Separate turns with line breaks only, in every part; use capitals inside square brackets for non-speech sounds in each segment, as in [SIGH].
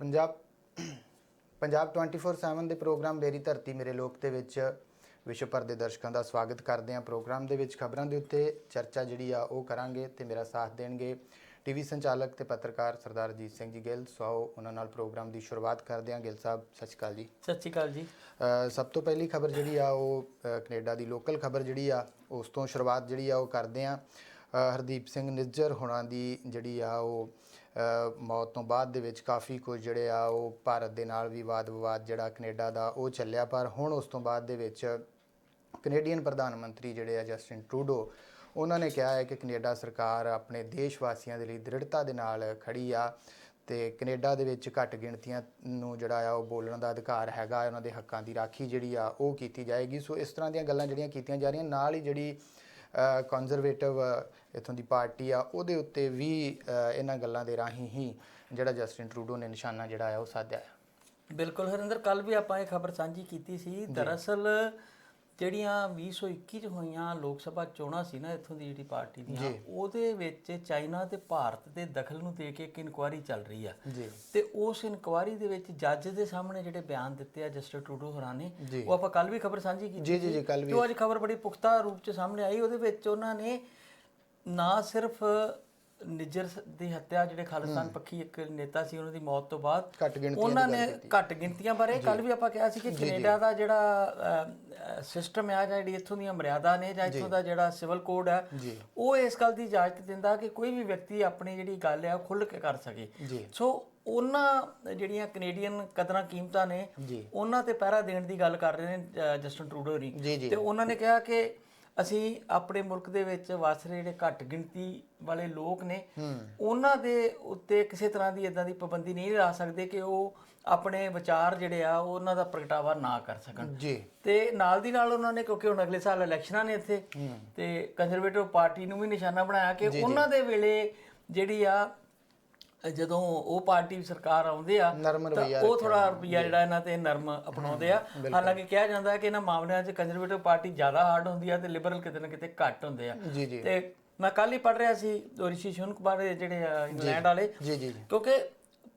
ਪੰਜਾਬ ਪੰਜਾਬ 24/7 ਦੇ ਪ੍ਰੋਗਰਾਮ ਮੇਰੀ ਧਰਤੀ ਮੇਰੇ ਲੋਕ ਦੇ ਵਿੱਚ ਵਿਸ਼ਵ ਭਰ ਦੇ ਦਰਸ਼ਕਾਂ ਦਾ ਸਵਾਗਤ ਕਰਦੇ ਹਾਂ। ਪ੍ਰੋਗਰਾਮ ਦੇ ਵਿੱਚ ਖਬਰਾਂ ਦੇ ਉੱਤੇ ਚਰਚਾ ਜਿਹੜੀ ਆ ਉਹ ਕਰਾਂਗੇ ਤੇ ਮੇਰਾ ਸਾਥ ਦੇਣਗੇ ਟੀਵੀ ਸੰਚਾਲਕ ਤੇ ਪੱਤਰਕਾਰ ਸਰਦਾਰ ਅਜੀਤ ਸਿੰਘ ਜੀ ਗਿੱਲ। ਸੋ ਉਹਨਾਂ ਨਾਲ ਪ੍ਰੋਗਰਾਮ ਦੀ ਸ਼ੁਰੂਆਤ ਕਰਦੇ ਹਾਂ। ਗਿੱਲ ਸਾਹਿਬ ਸਤਿ ਸ਼੍ਰੀ ਅਕਾਲ ਜੀ।
ਸਤਿ ਸ਼੍ਰੀ ਅਕਾਲ ਜੀ।
ਸਭ ਤੋਂ ਪਹਿਲੀ ਖਬਰ ਜਿਹੜੀ ਆ ਉਹ ਕੈਨੇਡਾ ਦੀ ਲੋਕਲ ਖਬਰ ਜਿਹੜੀ ਆ ਉਸ ਤੋਂ ਸ਼ੁਰੂਆਤ ਜਿਹੜੀ ਆ ਉਹ ਕਰਦੇ ਆ ਹਰਦੀਪ ਸਿੰਘ ਨਿੱਜਰ ਹੋਣਾ ਦੀ ਜਿਹੜੀ ਆ ਉਹ ਮੌਤ ਤੋਂ ਬਾਅਦ ਦੇ ਵਿੱਚ ਕਾਫੀ ਕੁਝ ਜਿਹੜੇ ਆ ਉਹ ਭਾਰਤ ਦੇ ਨਾਲ ਵੀ ਵਾਦ ਵਿਵਾਦ ਜਿਹੜਾ ਕੈਨੇਡਾ ਦਾ ਉਹ ਚੱਲਿਆ, ਪਰ ਹੁਣ ਉਸ ਤੋਂ ਬਾਅਦ ਦੇ ਵਿੱਚ ਕੈਨੇਡੀਅਨ ਪ੍ਰਧਾਨ ਮੰਤਰੀ ਜਿਹੜੇ ਆ ਜਸਟਿਨ ਟਰੂਡੋ, ਉਹਨਾਂ ਨੇ ਕਿਹਾ ਹੈ ਕਿ ਕੈਨੇਡਾ ਸਰਕਾਰ ਆਪਣੇ ਦੇਸ਼ ਵਾਸੀਆਂ ਦੇ ਲਈ ਦ੍ਰਿੜਤਾ ਦੇ ਨਾਲ ਖੜੀ ਆ ਤੇ ਕੈਨੇਡਾ ਦੇ ਵਿੱਚ ਘੱਟ ਗਿਣਤੀਆਂ ਨੂੰ ਜਿਹੜਾ ਆ ਉਹ ਬੋਲਣ ਦਾ ਅਧਿਕਾਰ ਹੈਗਾ, ਉਹਨਾਂ ਦੇ ਹੱਕਾਂ ਦੀ ਰਾਖੀ ਜਿਹੜੀ ਆ ਉਹ ਕੀਤੀ ਜਾਏਗੀ। ਸੋ ਇਸ ਤਰ੍ਹਾਂ ਦੀਆਂ ਗੱਲਾਂ ਜਿਹੜੀਆਂ ਕੀਤੀਆਂ ਜਾ ਰਹੀਆਂ, ਨਾਲ ਹੀ ਜਿਹੜੀ ਕੰਜ਼ਰਵੇਟਿਵ ਇਥੋਂ ਦੀ ਪਾਰਟੀ ਆ ਉਹਦੇ ਉੱਤੇ ਵੀ ਇਹਨਾਂ ਗੱਲਾਂ ਦੇ ਰਾਹੀਂ ਹੀ ਜਿਹੜਾ ਜਸਟਿਨ ਟਰੂਡੋ ਨੇ ਨਿਸ਼ਾਨਾ ਜਿਹੜਾ ਆ ਉਹ ਸਾਧਿਆ
ਬਿਲਕੁਲ ਹਰਿੰਦਰ ਕੱਲ ਵੀ ਆਪਾਂ ਇਹ ਖਬਰ ਸਾਂਝੀ ਕੀਤੀ ਸੀ ਦਰਅਸਲ ਜਿਹੜੀਆਂ 2021 ਚ ਹੋਈਆਂ ਲੋਕ ਸਭਾ ਚੋਣਾਂ ਸੀ ਨਾ ਇੱਥੋਂ ਦੀ ਜਿਹੜੀ ਪਾਰਟੀ ਦੀਆਂ ਉਹਦੇ ਵਿੱਚ ਚਾਈਨਾ ਤੇ ਭਾਰਤ ਦੇ ਦਖਲ ਨੂੰ ਦੇ ਕੇ ਇੱਕ ਇਨਕੁਆਇਰੀ ਚੱਲ ਰਹੀ ਆ। ਤੇ ਉਸ ਇਨਕੁਆਇਰੀ ਦੇ ਵਿੱਚ ਜੱਜ ਦੇ ਸਾਹਮਣੇ ਜਿਹੜੇ ਬਿਆਨ ਦਿੱਤੇ ਆ ਜਸਟਿਨ ਟਰੂਡੋ ਹੋਰਾਂ ਨੇ। ਉਹ ਆਪਾਂ ਕੱਲ ਵੀ ਖਬਰ ਸਾਂਝੀ ਕੀਤੀ
ਜੀ ਜੀ ਜੀ ਕੱਲ ਵੀ।
ਉਹ ਅੱਜ ਖਬਰ ਬੜੀ ਪੁਖਤਾ ਰੂਪ ਚ ਸਾਹਮਣੇ ਆਈ ਉਹਦੇ ਵਿੱਚ ਉਹਨਾਂ ਨੇ ਨਾ ਸਿਰਫ ਨਿੱਜਰ ਦੀ ਹੱਤਿਆ ਜਿਹੜੇ ਖਾਲਿਸਤਾਨ ਪੱਖੀ ਇੱਕ ਨੇਤਾ ਸੀ ਉਹਨਾਂ ਦੀ ਮੌਤ ਤੋਂ ਬਾਅਦ
ਘੱਟ ਗਿਣਤੀਆਂ
ਉਹਨਾਂ ਨੇ ਘੱਟ ਗਿਣਤੀਆਂ ਬਾਰੇ ਕੱਲ ਵੀ ਆਪਾਂ ਕਿਹਾ ਸੀ ਕਿ ਕੈਨੇਡਾ ਦਾ ਜਿਹੜਾ ਸਿਸਟਮ ਹੈ ਜਾਂ ਜਿਹੜੀ ਇੱਥੋਂ ਦੀਆਂ ਮਰਿਆਦਾ ਨੇ ਜਾਂ ਇੱਥੋਂ ਦਾ ਜਿਹੜਾ ਸਿਵਲ ਕੋਡ ਹੈ ਉਹ ਇਸ ਗੱਲ ਦੀ ਇਜਾਜ਼ਤ ਦਿੰਦਾ ਕਿ ਕੋਈ ਵੀ ਵਿਅਕਤੀ ਆਪਣੀ ਜਿਹੜੀ ਗੱਲ ਹੈ ਉਹ ਖੁੱਲ੍ਹ ਕੇ ਕਰ ਸਕੇ। ਸੋ ਉਹਨਾਂ ਜਿਹੜੀਆਂ ਕੈਨੇਡੀਅਨ ਕਦਰਾਂ ਕੀਮਤਾਂ ਨੇ ਉਹਨਾਂ ਤੇ ਪਹਿਰਾ ਦੇਣ ਦੀ ਗੱਲ ਕਰ ਰਹੇ ਨੇ ਜਸਟਨ ਟਰੂਡੋ ਜੀ। ਤੇ ਉਹਨਾਂ ਨੇ ਕਿਹਾ ਕਿ ਅਸੀਂ ਆਪਣੇ ਮੁਲਕ ਦੇ ਵਿੱਚ ਵਸ ਰਹੇ ਜਿਹੜੇ ਘੱਟ ਗਿਣਤੀ ਵਾਲੇ ਲੋਕ ਨੇ ਉਹਨਾਂ ਦੇ ਉੱਤੇ ਕਿਸੇ ਤਰ੍ਹਾਂ ਦੀ ਇਦਾਂ ਦੀ ਪਾਬੰਦੀ ਨਹੀਂ ਲਾ ਸਕਦੇ ਕਿ ਉਹ ਆਪਣੇ ਵਿਚਾਰ ਜਿਹੜੇ ਆ ਉਹ ਉਹਨਾਂ ਦਾ ਪ੍ਰਗਟਾਵਾ ਨਾ ਕਰ ਸਕਣ।
ਜੀ।
ਤੇ ਨਾਲ ਦੀ ਨਾਲ ਉਹਨਾਂ ਨੇ ਕਿਉਂਕਿ ਹੁਣ ਅਗਲੇ ਸਾਲ ਇਲੈਕਸ਼ਨਾਂ ਨੇ ਇੱਥੇ ਤੇ ਕੰਜ਼ਰਵੇਟਿਵ ਪਾਰਟੀ ਨੂੰ ਵੀ ਨਿਸ਼ਾਨਾ ਬਣਾਇਆ ਕਿ ਉਹਨਾਂ ਦੇ ਵੇਲੇ ਜਿਹੜੀ ਆ ਜਦੋਂ ਉਹ ਪਾਰਟੀ ਸਰਕਾਰ ਆਉਂਦੇ ਆ
ਨਰਮ
ਤਾਂ
ਰਵੱਈਆ
ਉਹ ਥੋੜਾ ਰੁਪਈਆ ਜਿਹੜਾ ਇਹਨਾਂ ਤੇ ਨਰਮ ਅਪਣਾਉਂਦੇ ਆ। ਹਾਲਾਂਕਿ ਕਿਹਾ ਜਾਂਦਾ ਹੈ ਕਿ ਇਹਨਾਂ ਮਾਮਲਿਆਂ 'ਚ ਕੰਜ਼ਰਵੇਟਿਵ ਪਾਰਟੀ ਜ਼ਿਆਦਾ ਹਾਰਡ ਹੁੰਦੀ ਆ ਤੇ ਲਿਬਰਲ ਕਿਤੇ ਨਾ ਕਿਤੇ ਘੱਟ ਹੁੰਦੇ ਆ। ਤੇ ਮੈਂ ਕੱਲ ਹੀ ਪੜ ਰਿਹਾ ਸੀ ਰਿਸ਼ੀ ਸ਼ੁਨਕ ਬਾਰੇ ਜਿਹੜੇ ਆ ਇੰਗਲੈਂਡ ਵਾਲੇ।
ਜੀ ਜੀ।
ਕਿਉਂਕਿ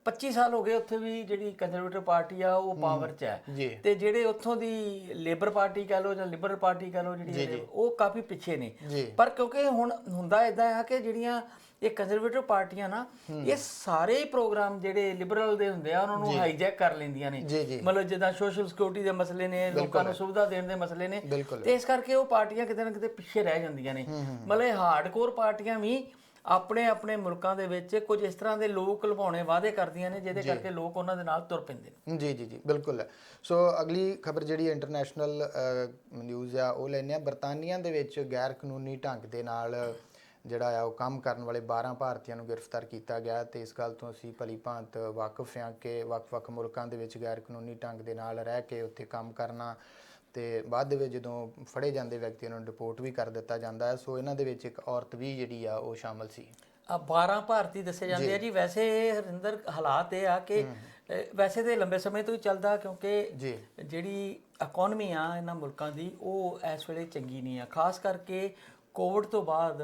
25 ਸਾਲ ਹੋ ਗਏ ਉੱਥੇ ਵੀ ਜਿਹੜੀ ਕੰਜ਼ਰਵੇਟਿਵ ਪਾਰਟੀ ਆ ਉਹ ਪਾਵਰ 'ਚ ਹੈ। ਤੇ ਜਿਹੜੇ ਉੱਥੋਂ ਦੀ ਲੇਬਰ ਪਾਰਟੀ ਕਹ ਲੋ ਜਾਂ ਲਿਬਰਲ ਪਾਰਟੀ ਕਹ ਲੋ ਜਿਹੜੀ ਉਹ ਕਾਫੀ ਪਿੱਛੇ ਨੇ। ਪਰ ਕਿਉਂਕਿ ਹੁਣ ਹੁੰਦਾ ਇਦਾਂ ਆ ਕਿ ਜਿਹੜੀਆਂ ਇਹ ਕੰਜ਼ਰਵੇਟਿਵ ਪਾਰਟੀਆਂ ਨਾ ਇਹ ਸਾਰੇ ਹੀ ਪ੍ਰੋਗਰਾਮ ਜਿਹੜੇ ਲਿਬਰਲ ਦੇ ਹੁੰਦੇ ਆ ਉਹਨਾਂ ਨੂੰ ਹਾਈਜੈਕ ਕਰ ਲੈਂਦੀਆਂ ਨੇ। ਮਤਲਬ ਜਿੱਦਾਂ ਸੋਸ਼ਲ ਸਿਕਿਉਰਿਟੀ ਦੇ ਮਸਲੇ ਨੇ ਲੋਕਾਂ ਨੂੰ ਸੁਵਿਧਾ ਦੇਣ ਦੇ ਮਸਲੇ ਨੇ ਤੇ ਇਸ ਕਰਕੇ ਉਹ ਪਾਰਟੀਆਂ ਕਿਤੇ ਨਾ ਕਿਤੇ ਪਿੱਛੇ ਰਹਿ ਜਾਂਦੀਆਂ ਨੇ। ਮਤਲਬ ਹਾਰਡਕੋਰ ਪਾਰਟੀਆਂ ਵੀ ਆਪਣੇ ਆਪਣੇ ਮੁਲਕਾਂ ਦੇ ਵਿੱਚ ਕੁਝ ਇਸ ਤਰ੍ਹਾਂ ਦੇ ਲੋਕ ਲੁਭਾਉਣੇ ਵਾਅਦੇ ਕਰਦੀਆਂ ਨੇ ਜਿਹਦੇ ਕਰਕੇ ਲੋਕ ਉਹਨਾਂ ਦੇ ਨਾਲ ਤੁਰ ਪੈਂਦੇ ਨੇ।
ਜੀ ਜੀ ਜੀ ਬਿਲਕੁਲ। ਸੋ ਅਗਲੀ ਖਬਰ ਜਿਹੜੀ ਇੰਟਰਨੈਸ਼ਨਲ ਨਿਊਜ਼ ਆ ਉਹ ਲੈਣੇ ਆ ਬਰਤਾਨੀਆ ਦੇ ਵਿੱਚ ਗੈਰ ਕਾਨੂੰਨੀ ਢੰਗ ਦੇ ਨਾਲ ਜਿਹੜਾ ਆ ਉਹ ਕੰਮ ਕਰਨ ਵਾਲੇ 12 ਭਾਰਤੀਆਂ ਨੂੰ ਗ੍ਰਿਫਤਾਰ ਕੀਤਾ ਗਿਆ ਤੇ ਇਸ ਗੱਲ ਤੋਂ ਅਸੀਂ ਭਲੀ ਭਾਂਤ ਵਾਕਿਫ ਹਾਂ ਕਿ ਵੱਖ-ਵੱਖ ਮੁਲਕਾਂ ਦੇ ਵਿੱਚ ਗੈਰ ਕਾਨੂੰਨੀ ਢੰਗ ਦੇ ਨਾਲ ਰਹਿ ਕੇ ਉੱਥੇ ਕੰਮ ਕਰਨਾ ਤੇ ਬਾਅਦ ਦੇ ਵਿੱਚ ਜਦੋਂ ਫੜੇ ਜਾਂਦੇ ਵਿਅਕਤੀਆਂ ਨੂੰ ਰਿਪੋਰਟ ਵੀ ਕਰ ਦਿੱਤਾ ਜਾਂਦਾ ਹੈ ਸੋ ਇਹਨਾਂ ਦੇ ਵਿੱਚ ਇੱਕ ਔਰਤ ਵੀ ਜਿਹੜੀ ਆ ਉਹ ਸ਼ਾਮਲ ਸੀ।
ਆ 12 ਭਾਰਤੀ ਦੱਸੇ ਜਾਂਦੇ ਆ ਜੀ। ਵੈਸੇ ਹਰਿੰਦਰ ਹਾਲਾਤ ਇਹ ਆ ਕਿ ਵੈਸੇ ਤੇ ਲੰਬੇ ਸਮੇਂ ਤੋਂ ਹੀ ਚੱਲਦਾ ਕਿਉਂਕਿ
ਜੀ।
ਜਿਹੜੀ ਇਕਨੋਮੀ ਆ ਇਹਨਾਂ ਮੁਲਕਾਂ ਦੀ ਉਹ ਇਸ ਵੇਲੇ ਚੰਗੀ ਨਹੀਂ ਆ। ਖਾਸ ਕਰਕੇ ਕੋਵਿਡ ਤੋਂ ਬਾਅਦ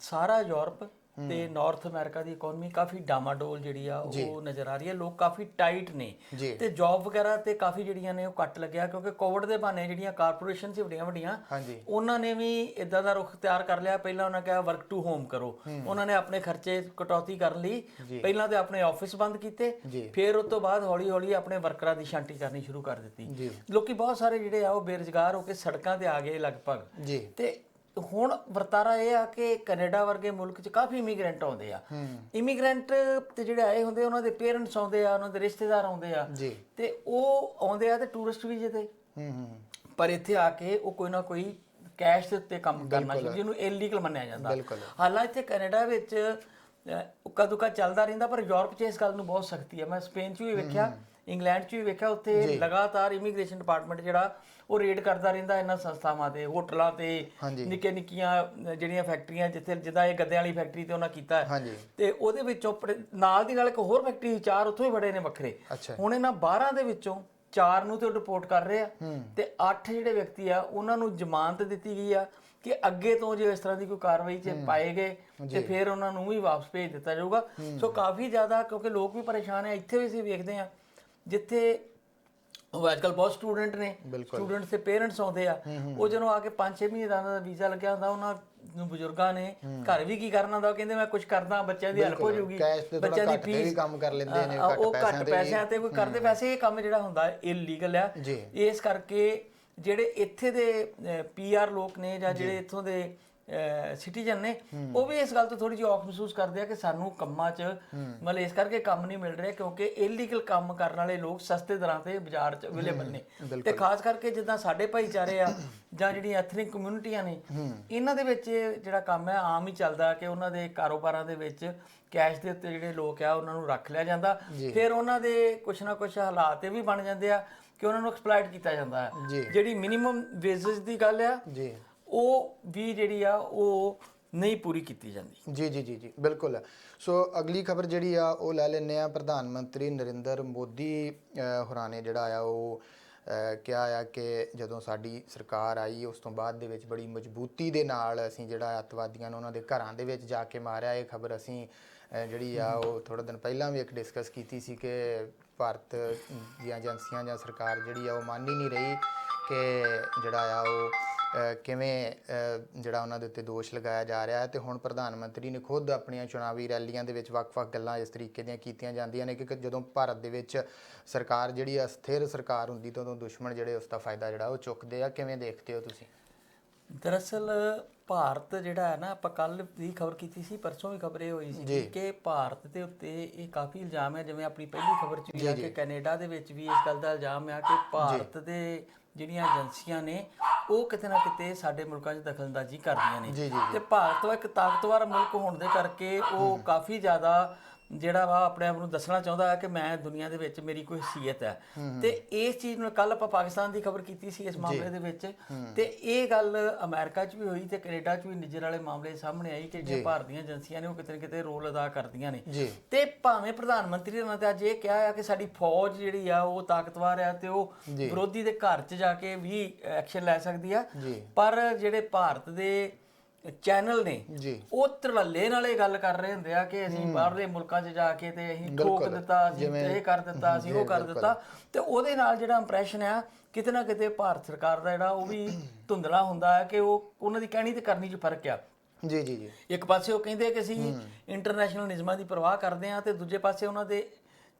ਸਾਰਾ ਯੂਰਪ ਤੇ ਨਾਰਥ ਅਮਰੀਕਾ ਦੀ ਇਕਨੋਮੀ ਕਾਫੀ ਡਾਮਾਡੋਲ ਜਿਹੜੀ ਆ ਉਹ ਨਜ਼ਰ ਆ ਰਹੀ ਹੈ। ਲੋਕ ਕਾਫੀ ਟਾਈਟ ਨੇ। ਤੇ ਜੌਬ ਵਗੈਰਾ ਤੇ ਕਾਫੀ ਜਿਹੜੀਆਂ ਨੇ ਉਹ ਕੱਟ ਲੱਗਿਆ ਕਿਉਂਕਿ ਕੋਵਿਡ ਦੇ ਬਹਾਨੇ ਜਿਹੜੀਆਂ ਕਾਰਪੋਰੇਸ਼ਨ ਸੀ ਵੱਡੀਆਂ ਵੱਡੀਆਂ ਉਹਨਾਂ ਨੇ ਵੀ ਇਦਾਂ ਦਾ ਰੁਖ ਤਿਆਰ ਕਰ ਲਿਆ। ਪਹਿਲਾਂ ਉਹਨਾਂ ਕਿਹਾ ਵਰਕ ਟੂ ਹੋਮ ਕਰੋ। ਉਹਨਾਂ ਨੇ ਆਪਣੇ ਖਰਚੇ ਕਟੌਤੀ ਕਰਨ ਲਈ। ਪਹਿਲਾਂ ਤੇ ਆਪਣੇ ਆਫਿਸ ਬੰਦ ਕੀਤੇ। ਫਿਰ ਉਸ ਤੋਂ ਬਾਅਦ ਹੌਲੀ ਹੌਲੀ ਆਪਣੇ ਵਰਕਰਾਂ ਦੀ ਛਾਂਟੀ ਕਰਨੀ ਸ਼ੁਰੂ ਕਰ ਦਿੱਤੀ। ਲੋਕੀ ਬਹੁਤ ਸਾਰੇ ਜਿਹੜੇ ਆ ਉਹ ਬੇਰੁਜ਼ਗਾਰ ਹੋ ਕੇ ਸੜਕਾਂ ਤੇ ਆ ਗਏ ਲਗਭਗ। ਤੇ ਹੁਣ ਵਰਤਾਰਾ ਇਹ ਆ ਕਿ ਕੈਨੇਡਾ ਵਰਗੇ ਮੁਲਕ 'ਚ ਕਾਫੀ ਇਮੀਗ੍ਰੈਂਟ ਆਉਂਦੇ ਆ। ਇਮੀਗ੍ਰੈਂਟ ਤੇ ਜਿਹੜੇ ਆਏ ਹੁੰਦੇ ਉਹਨਾਂ ਦੇ ਪੇਰੈਂਟਸ ਆਉਂਦੇ ਆ ਉਹਨਾਂ ਦੇ ਰਿਸ਼ਤੇਦਾਰ ਆਉਂਦੇ ਆ।
ਜੀ।
ਤੇ ਉਹ ਆਉਂਦੇ ਆ ਤੇ ਟੂਰਿਸਟ ਵੀਜ਼ੇ ਤੇ। ਪਰ ਇੱਥੇ ਆ ਕੇ ਉਹ ਕੋਈ ਨਾ ਕੋਈ ਕੈਸ਼ ਦੇ ਉੱਤੇ ਕੰਮ ਕਰਨਾ ਸ਼ੁਰੂ ਜਿਹਨੂੰ ਇਲੀਗਲ ਮੰਨਿਆ ਜਾਂਦਾ। ਹਾਲਾਂਕਿ ਇੱਥੇ ਕੈਨੇਡਾ ਵਿੱਚ ਉੱਕਾ ਦੁੱਕਾ ਚੱਲਦਾ ਰਹਿੰਦਾ ਪਰ ਯੂਰਪ 'ਚ ਇਸ ਗੱਲ ਨੂੰ ਬਹੁਤ ਸਖਤੀ ਹੈ ਮੈਂ ਸਪੇਨ 'ਚ ਵੀ ਵੇਖਿਆ। ਇੰਗਲੈਂਡ 'ਚ ਵੀ ਵੇਖਿਆ ਉੱਥੇ ਲਗਾਤਾਰ ਇਮੀਗ੍ਰੇਸ਼ਨ ਡਿਪਾਰਟਮੈਂਟ ਜਿਹੜਾ ਉਹ ਰੇਡ ਕਰਦਾ ਰਹਿੰਦਾ ਇਹਨਾਂ ਸੰਸਥਾਵਾਂ ਤੇ ਹੋਟਲਾਂ ਤੇ। ਨਿੱਕੇ ਨਿੱਕੀਆਂ ਜਿਹੜੀਆਂ ਫੈਕਟਰੀਆਂ ਜਿੱਥੇ ਜਿੱਦਾਂ ਇਹ ਗੱਦਿਆਂ ਵਾਲੀ ਫੈਕਟਰੀ ਤੇ ਉਹਨਾਂ ਕੀਤਾ। ਤੇ ਉਹਦੇ ਵਿੱਚੋਂ ਨਾਲ ਦੀ ਨਾਲ ਇੱਕ ਹੋਰ ਫੈਕਟਰੀ ਚਾਰ ਉੱਥੋਂ ਹੀ ਬੜੇ ਨੇ ਵੱਖਰੇ। ਹੁਣ ਇਹਨਾਂ 12 ਦੇ ਵਿੱਚੋਂ ਚਾਰ ਨੂੰ ਤੇ ਰਿਪੋਰਟ ਕਰ ਰਹੇ ਆ। ਤੇ 8 ਜਿਹੜੇ ਵਿਅਕਤੀ ਆ ਉਹਨਾਂ ਨੂੰ ਜ਼ਮਾਨਤ ਦਿੱਤੀ ਗਈ ਆ ਕਿ ਅੱਗੇ ਤੋਂ ਜੇ ਇਸ ਤਰ੍ਹਾਂ ਦੀ ਕੋਈ ਕਾਰਵਾਈ 'ਚ ਪਾਏ ਗਏ ਤੇ ਫਿਰ ਉਹਨਾਂ ਨੂੰ ਵੀ ਵਾਪਸ ਭੇਜ ਦਿੱਤਾ ਜਾਊਗਾ। ਸੋ ਕਾਫੀ ਜ਼ਿਆਦਾ ਕਿਉਂਕਿ ਲੋਕ ਵੀ ਪਰੇਸ਼ਾਨ ਹੈ ਇੱਥੇ ਵੀ ਅਸੀਂ ਵੇਖਦੇ ਆ ਜਿੱਥੇ ਉਹ ਅੱਜਕੱਲ ਬਹੁਤ ਸਟੂਡੈਂਟ ਨੇ ਸਟੂਡੈਂਟਸ ਤੇ ਪੇਰੈਂਟਸ ਆਉਂਦੇ ਆ। ਉਹ ਜਦੋਂ ਆ ਕੇ 5-6 ਮਹੀਨੇ ਦਾ ਉਹਨਾਂ ਦਾ ਵੀਜ਼ਾ ਲੱਗਿਆ ਹੁੰਦਾ ਉਹਨਾਂ ਨੂੰ ਬਜ਼ੁਰਗਾਂ ਨੇ ਘਰ ਵੀ ਕੀ ਕਰਨਾ ਹੁੰਦਾ ਕਹਿੰਦੇ ਮੈਂ ਕੁਝ ਕਰਦਾ ਬੱਚਿਆਂ ਦੀ ਹੈਲਪ ਹੋ
ਥੋੜ੍ਹਾ
ਬੱਚਿਆਂ ਦੀ
ਤੇ ਵੀ
ਫੀਸ
ਕੰਮ ਕਰ ਲੈਂਦੇ ਨੇ,
ਉਹ ਘੱਟ। ਪੈਸਿਆਂ ਤੇ ਕੋਈ ਕਰਦੇ ਵੈਸੇ ਇਹ ਕੰਮ ਜਿਹੜਾ ਹੁੰਦਾ ਇਲੀਗਲ ਆ। ਇਸ ਕਰਕੇ ਜਿਹੜੇ ਇੱਥੇ ਦੇ ਪੀਆਰ ਲੋਕ ਨੇ ਜਾਂ ਜਿਹੜੇ ਇੱਥੋਂ ਦੇ ਸਿਟੀਜ਼ਨ ਨੇ ਉਹ ਵੀ ਇਸ ਗੱਲ ਤੋਂ ਥੋੜੀ ਜਿਹੀ ਔਖ ਮਹਿਸੂਸ ਕਰਦੇ ਆ ਕਿ ਸਾਨੂੰ ਕੰਮਾਂ 'ਚ ਮਤਲਬ ਇਸ ਕਰਕੇ ਕੰਮ ਨਹੀਂ ਮਿਲ ਰਿਹਾ ਕਿਉਂਕਿ ਇਲੀਗਲ ਕੰਮ ਕਰਨ ਵਾਲੇ ਲੋਕ ਸਸਤੇ ਦਰਾਂ ਤੇ ਬਾਜ਼ਾਰ 'ਚ ਅਵੇਲੇਬਲ ਨੇ। ਤੇ ਖਾਸ ਕਰਕੇ ਜਿੱਦਾਂ ਸਾਡੇ ਭਾਈਚਾਰੇ ਆ ਜਾਂ ਜਿਹੜੀਆਂ ਐਥਨਿਕ ਕਮਿਊਨਿਟੀਆਂ ਨੇ ਇਹਨਾਂ ਦੇ ਵਿੱਚ ਜਿਹੜਾ ਕੰਮ ਹੈ ਆਮ ਹੀ ਚੱਲਦਾ ਕਿ ਉਹਨਾਂ ਦੇ ਕਾਰੋਬਾਰਾਂ ਦੇ ਵਿੱਚ ਕੈਸ਼ ਦੇ ਉੱਤੇ ਜਿਹੜੇ ਲੋਕ ਆ ਉਹਨਾਂ ਨੂੰ ਰੱਖ ਲਿਆ ਜਾਂਦਾ। ਫਿਰ ਉਹਨਾਂ ਦੇ ਕੁਛ ਨਾ ਕੁਛ ਹਾਲਾਤ ਇਹ ਵੀ ਬਣ ਜਾਂਦੇ ਆ ਕਿ ਉਹਨਾਂ ਨੂੰ ਐਕਸਪਲੋਇਟ ਕੀਤਾ ਜਾਂਦਾ ਹੈ। ਜਿਹੜੀ ਮਿਨੀਮਮ ਵੇਜਸ ਦੀ ਗੱਲ ਆ
ਜੀ।
ਉਹ ਵੀ ਜਿਹੜੀ ਆ ਉਹ ਨਹੀਂ ਪੂਰੀ ਕੀਤੀ ਜਾਂਦੀ।
ਜੀ ਜੀ ਜੀ ਜੀ ਬਿਲਕੁਲ। ਸੋ ਅਗਲੀ ਖਬਰ ਜਿਹੜੀ ਆ ਉਹ ਲੈ ਲੈਂਦੇ ਆ ਪ੍ਰਧਾਨ ਮੰਤਰੀ ਨਰਿੰਦਰ ਮੋਦੀ ਅ, ਹੋਰਾਂ ਨੇ ਜਿਹੜਾ ਆ ਉਹ ਕਿਹਾ ਆ ਕਿ ਜਦੋਂ ਸਾਡੀ ਸਰਕਾਰ ਆਈ ਉਸ ਤੋਂ ਬਾਅਦ ਦੇ ਵਿੱਚ ਬੜੀ ਮਜ਼ਬੂਤੀ ਦੇ ਨਾਲ ਅਸੀਂ ਜਿਹੜਾ ਅੱਤਵਾਦੀਆਂ ਨੂੰ ਉਹਨਾਂ ਦੇ ਘਰਾਂ ਦੇ ਵਿੱਚ ਜਾ ਕੇ ਮਾਰਿਆ। ਇਹ ਖਬਰ ਅਸੀਂ ਜਿਹੜੀ ਆ ਉਹ ਥੋੜਾ ਦਿਨ ਪਹਿਲਾਂ ਵੀ ਇੱਕ ਡਿਸਕਸ ਕੀਤੀ ਸੀ ਕਿ ਭਾਰਤ ਦੀਆਂ ਏਜੰਸੀਆਂ ਜਾਂ ਸਰਕਾਰ ਜਿਹੜੀ ਆ ਉਹ ਮੰਨ ਹੀ ਨਹੀਂ ਰਹੀ ਕਿ ਜਿਹੜਾ ਆ ਉਹ ਕਿਵੇਂ ਜਿਹੜਾ ਉਹਨਾਂ ਦੇ ਉੱਤੇ ਦੋਸ਼ ਲਗਾਇਆ ਜਾ ਰਿਹਾ ਹੈ ਤੇ ਹੁਣ ਪ੍ਰਧਾਨ ਮੰਤਰੀ ਨੇ ਖੁਦ ਆਪਣੀਆਂ ਚੁਣਾਵੀ ਰੈਲੀਆਂ ਦੇ ਵਿੱਚ ਵੱਖ-ਵੱਖ ਗੱਲਾਂ ਇਸ ਤਰੀਕੇ ਦੀਆਂ ਕੀਤੀਆਂ ਜਾਂਦੀਆਂ ਨੇ ਕਿ ਜਦੋਂ ਭਾਰਤ ਦੇ ਵਿੱਚ ਸਰਕਾਰ ਜਿਹੜੀ ਆ ਸਥਿਰ ਸਰਕਾਰ ਹੁੰਦੀ ਤਾਂ ਉਦੋਂ ਦੁਸ਼ਮਣ ਜਿਹੜੇ ਉਸ ਦਾ ਫਾਇਦਾ ਜਿਹੜਾ ਉਹ ਚੁੱਕਦੇ ਆ। ਕਿਵੇਂ ਦੇਖਦੇ ਹੋ ਤੁਸੀਂ?
ਦਰਅਸਲ ਭਾਰਤ ਜਿਹੜਾ ਹੈ ਨਾ ਆਪਾਂ ਕੱਲ ਦੀ ਖਬਰ ਕੀਤੀ ਸੀ ਪਰਸੋਂ ਵੀ ਖਬਰ ਇਹ ਹੋਈ ਸੀ ਕਿ ਭਾਰਤ ਦੇ ਉੱਤੇ ਇਹ ਕਾਫੀ ਇਲਜ਼ਾਮ ਹੈ ਜਿਵੇਂ ਆਪਣੀ ਪਹਿਲੀ ਖਬਰ ਚ ਵੀ ਆ ਕਿ ਕੈਨੇਡਾ ਦੇ ਵਿੱਚ ਵੀ ਇਸ ਗੱਲ ਦਾ ਇਲਜ਼ਾਮ ਹੈ ਕਿ ਭਾਰਤ ਦੇ ਜਿਹੜੀਆਂ ਏਜੰਸੀਆਂ ਨੇ ਉਹ ਕਿਤੇ ਨਾ ਕਿਤੇ ਸਾਡੇ ਮੁਲਕਾਂ 'ਚ ਦਖਲਅੰਦਾਜ਼ੀ ਕਰਦੀਆਂ ਨੇ। ਤੇ ਭਾਰਤ ਇੱਕ ਤਾਕਤਵਰ ਮੁਲਕ ਹੋਣ ਦੇ ਕਰਕੇ ਉਹ ਕਾਫੀ ਜ਼ਿਆਦਾ ਜਿਹੜਾ ਵਾ ਆਪਣੇ ਆਪ ਨੂੰ ਦੱਸਣਾ ਚਾਹੁੰਦਾ ਹੈ ਕਿ ਮੈਂ ਦੁਨੀਆ ਦੇ ਵਿੱਚ ਮੇਰੀ ਕੋਈ ਹਸੀਅਤ ਹੈ। ਤੇ ਇਸ ਚੀਜ਼ ਨੂੰ ਕੱਲ ਆਪਾਂ ਪਾਕਿਸਤਾਨ ਦੀ ਖਬਰ ਕੀਤੀ ਸੀ ਇਸ ਮਾਮਲੇ ਦੇ ਵਿੱਚ। ਤੇ ਇਹ ਗੱਲ ਅਮਰੀਕਾ 'ਚ ਵੀ ਹੋਈ ਤੇ ਕੈਨੇਡਾ 'ਚ ਵੀ ਨਿੱਜਰ ਵਾਲੇ ਮਾਮਲੇ ਸਾਹਮਣੇ ਆਈ ਕਿ ਜੇ। ਭਾਰਤ ਦੀਆਂ ਏਜੰਸੀਆਂ ਨੇ ਉਹ ਕਿਤੇ ਨਾ ਕਿਤੇ ਰੋਲ ਅਦਾ ਕਰਦੀਆਂ ਨੇ। ਤੇ ਭਾਵੇਂ ਪ੍ਰਧਾਨ ਮੰਤਰੀ ਨੇ ਤਾਂ ਅੱਜ ਇਹ ਕਿਹਾ ਆ ਕਿ ਸਾਡੀ ਫੌਜ ਜਿਹੜੀ ਆ ਉਹ ਤਾਕਤਵਰ ਆ ਤੇ ਉਹ ਵਿਰੋਧੀ ਦੇ ਘਰ 'ਚ ਜਾ ਕੇ ਵੀ ਐਕਸ਼ਨ ਲੈ ਸਕਦੀ ਆ। ਪਰ ਜਿਹੜੇ ਭਾਰਤ ਦੇ ਚੈਨਲ ਨੇ
ਜੀ।
ਉਹ ਤਰਲੇ ਨਾਲ ਇਹ ਗੱਲ ਕਰ ਰਹੇ ਹੁੰਦੇ ਆ ਕਿ ਅਸੀਂ ਬਾਹਰਲੇ ਮੁਲਕਾਂ 'ਚ ਜਾ ਕੇ ਤੇ ਅਸੀਂ ਠੋਕ ਦਿੱਤਾ ਅਸੀਂ ਇਹ ਕਰ ਦਿੱਤਾ ਅਸੀਂ ਉਹ ਕਰ ਦਿੱਤਾ। ਤੇ ਉਹਦੇ ਨਾਲ ਜਿਹੜਾ ਇੰਪ੍ਰੈਸ਼ਨ ਆ ਕਿਤੇ ਨਾ ਕਿਤੇ ਭਾਰਤ ਸਰਕਾਰ ਦਾ ਜਿਹੜਾ ਉਹ ਵੀ ਧੁੰਦਲਾ ਹੁੰਦਾ ਹੈ ਕਿ ਉਹ ਉਹਨਾਂ ਦੀ ਕਹਿਣੀ ਤੇ ਕਰਨੀ 'ਚ ਫ਼ਰਕ ਆ।
ਜੀ ਜੀ ਜੀ।
ਇੱਕ ਪਾਸੇ ਉਹ ਕਹਿੰਦੇ ਕਿ ਅਸੀਂ ਇੰਟਰਨੈਸ਼ਨਲ ਨਿਯਮਾਂ ਦੀ ਪਰਵਾਹ ਕਰਦੇ ਆ ਤੇ ਦੂਜੇ ਪਾਸੇ ਉਹਨਾਂ ਦੇ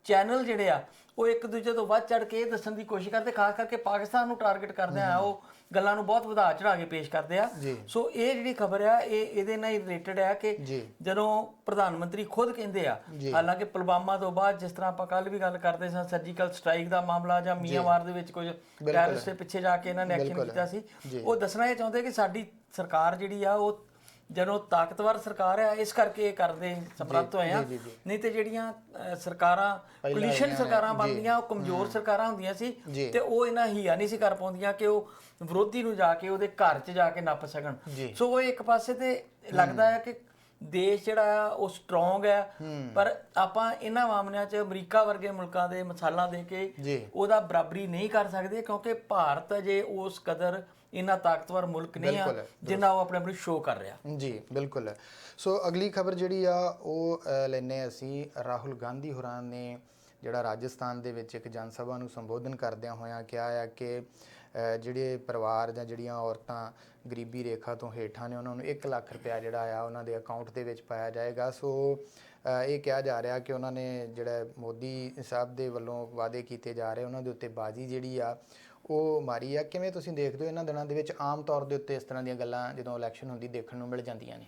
ਚੈਨਲ ਜਿਹੜੇ ਆ ਉਹ ਇੱਕ ਦੂਜੇ ਤੋਂ ਵੱਧ ਚੜ ਕੇ ਇਹ ਦੱਸਣ ਦੀ ਕੋਸ਼ਿਸ਼ ਕਰਦੇ ਖਾਸ ਕਰਕੇ ਪਾਕਿਸਤਾਨ ਨੂੰ ਟਾਰਗੇਟ ਕਰਦੇ ਆ ਉਹ ਗੱਲਾਂ ਨੂੰ ਬਹੁਤ ਵਧਾ ਚੜਾ ਕੇ ਪੇਸ਼ ਕਰਦੇ ਆ। ਸੋ ਇਹ ਜਿਹੜੀ ਖਬਰ ਆ ਇਹ ਇਹਦੇ ਨਾਲ ਹੀ ਰਿਲੇਟਡ ਹੈ ਕਿ। ਜਦੋਂ ਪ੍ਰਧਾਨ ਮੰਤਰੀ ਖੁਦ ਕਹਿੰਦੇ ਆ ਹਾਲਾਂਕਿ ਪੁਲਵਾਮਾ ਤੋਂ ਬਾਅਦ ਜਿਸ ਤਰ੍ਹਾਂ ਆਪਾਂ ਕੱਲ ਵੀ ਗੱਲ ਕਰਦੇ ਸਾਂ ਸਰਜੀਕਲ ਸਟ੍ਰਾਈਕ ਦਾ ਮਾਮਲਾ ਜਾਂ ਮੀਆਂਮਾਰ ਦੇ ਵਿੱਚ ਕੁਝ ਟੈਰਰਿਸਟ ਦੇ ਪਿੱਛੇ ਜਾ ਕੇ ਇਹਨਾਂ ਨੇ ਐਕਸ਼ਨ ਕੀਤਾ ਸੀ। ਉਹ ਦੱਸਣਾ ਇਹ ਚਾਹੁੰਦੇ ਕਿ ਸਾਡੀ ਸਰਕਾਰ ਜਿਹੜੀ ਆ ਉਹ ਜਦੋਂ ਤਾਕਤਵਰ ਸਰਕਾਰ ਆ ਇਸ ਕਰਕੇ ਇਹ ਕਰਦੇ ਸਮਰੱਥ ਹੋਏ ਆ। ਨਹੀਂ ਤੇ ਜਿਹੜੀਆਂ ਸਰਕਾਰਾਂ ਕੋਲੀਸ਼ਨ ਸਰਕਾਰਾਂ ਬਣਦੀਆਂ ਉਹ ਕਮਜ਼ੋਰ ਸਰਕਾਰਾਂ ਹੁੰਦੀਆਂ ਸੀ
ਜੀ।
ਤੇ ਉਹ ਇਹਨਾਂ ਹੀਆ ਨਹੀਂ ਸੀ ਕਰ ਪਾਉਂਦੀਆਂ ਕਿ ਉਹ ਵਿਰੋਧੀ ਨੂੰ ਜਾ ਕੇ ਉਹਦੇ ਘਰ 'ਚ ਜਾ ਕੇ ਨੱਪ ਸਕਣ।
ਜੀ।
ਸੋ ਉਹ ਇੱਕ ਪਾਸੇ ਤੇ ਲੱਗਦਾ ਹੈ ਕਿ ਦੇਸ਼ ਜਿਹੜਾ ਆ ਉਹ ਸਟਰੋਂਗ ਹੈ। ਪਰ ਆਪਾਂ ਇਹਨਾਂ ਮਾਮਲਿਆਂ 'ਚ ਅਮਰੀਕਾ ਵਰਗੇ ਮੁਲਕਾਂ ਦੇ ਮਿਸਾਲਾਂ ਦੇ ਕੇ
ਜੀ।
ਉਹਦਾ ਬਰਾਬਰੀ ਨਹੀਂ ਕਰ ਸਕਦੇ ਕਿਉਂਕਿ ਭਾਰਤ ਅਜੇ ਉਸ ਕਦਰ ਇੰਨਾ ਤਾਕਤਵਰ ਮੁਲਕ ਨਹੀਂ ਆ ਜਿੰਨਾ ਉਹ ਆਪਣੇ ਆਪ ਨੂੰ ਸ਼ੋਅ ਕਰ ਰਿਹਾ।
ਜੀ ਬਿਲਕੁਲ ਸੋ ਅਗਲੀ ਖਬਰ ਜਿਹੜੀ ਆ ਉਹ ਲੈਨੇ ਅਸੀਂ। ਰਾਹੁਲ ਗਾਂਧੀ ਹੋਰਾਂ ਨੇ ਜਿਹੜਾ ਰਾਜਸਥਾਨ ਦੇ ਵਿੱਚ ਇੱਕ ਜਨ ਸਭਾ ਨੂੰ ਸੰਬੋਧਨ ਕਰਦਿਆਂ ਹੋਇਆਂ ਕਿਹਾ ਆ ਕਿ ਜਿਹੜੇ ਪਰਿਵਾਰ ਜਾਂ ਜਿਹੜੀਆਂ ਔਰਤਾਂ ਗਰੀਬੀ ਰੇਖਾ ਤੋਂ ਹੇਠਾਂ ਨੇ ਉਹਨਾਂ ਨੂੰ 1 ਲੱਖ ਰੁਪਇਆ ਜਿਹੜਾ ਆ ਉਹਨਾਂ ਦੇ ਅਕਾਊਂਟ ਦੇ ਵਿੱਚ ਪਾਇਆ ਜਾਏਗਾ। ਸੋ ਇਹ ਕਿਹਾ ਜਾ ਰਿਹਾ ਕਿ ਉਹਨਾਂ ਨੇ ਜਿਹੜਾ ਮੋਦੀ ਸਾਹਿਬ ਦੇ ਵੱਲੋਂ ਵਾਅਦੇ ਕੀਤੇ ਜਾ ਰਹੇ ਉਹਨਾਂ ਦੇ ਉੱਤੇ ਬਾਜੀ ਜਿਹੜੀ ਆ ਉਹ ਮਾਰੀ ਆ ਕਿਵੇਂ ਤੁਸੀਂ ਦੇਖਦੇ ਹੋ ਇਹਨਾਂ ਦਿਨਾਂ ਦੇ ਵਿੱਚ ਆਮ ਤੌਰ ਦੇ ਉੱਤੇ ਇਸ ਤਰ੍ਹਾਂ ਦੀਆਂ ਗੱਲਾਂ ਜਦੋਂ ਇਲੈਕਸ਼ਨ ਹੁੰਦੀ ਦੇਖਣ ਨੂੰ ਮਿਲ ਜਾਂਦੀਆਂ ਨੇ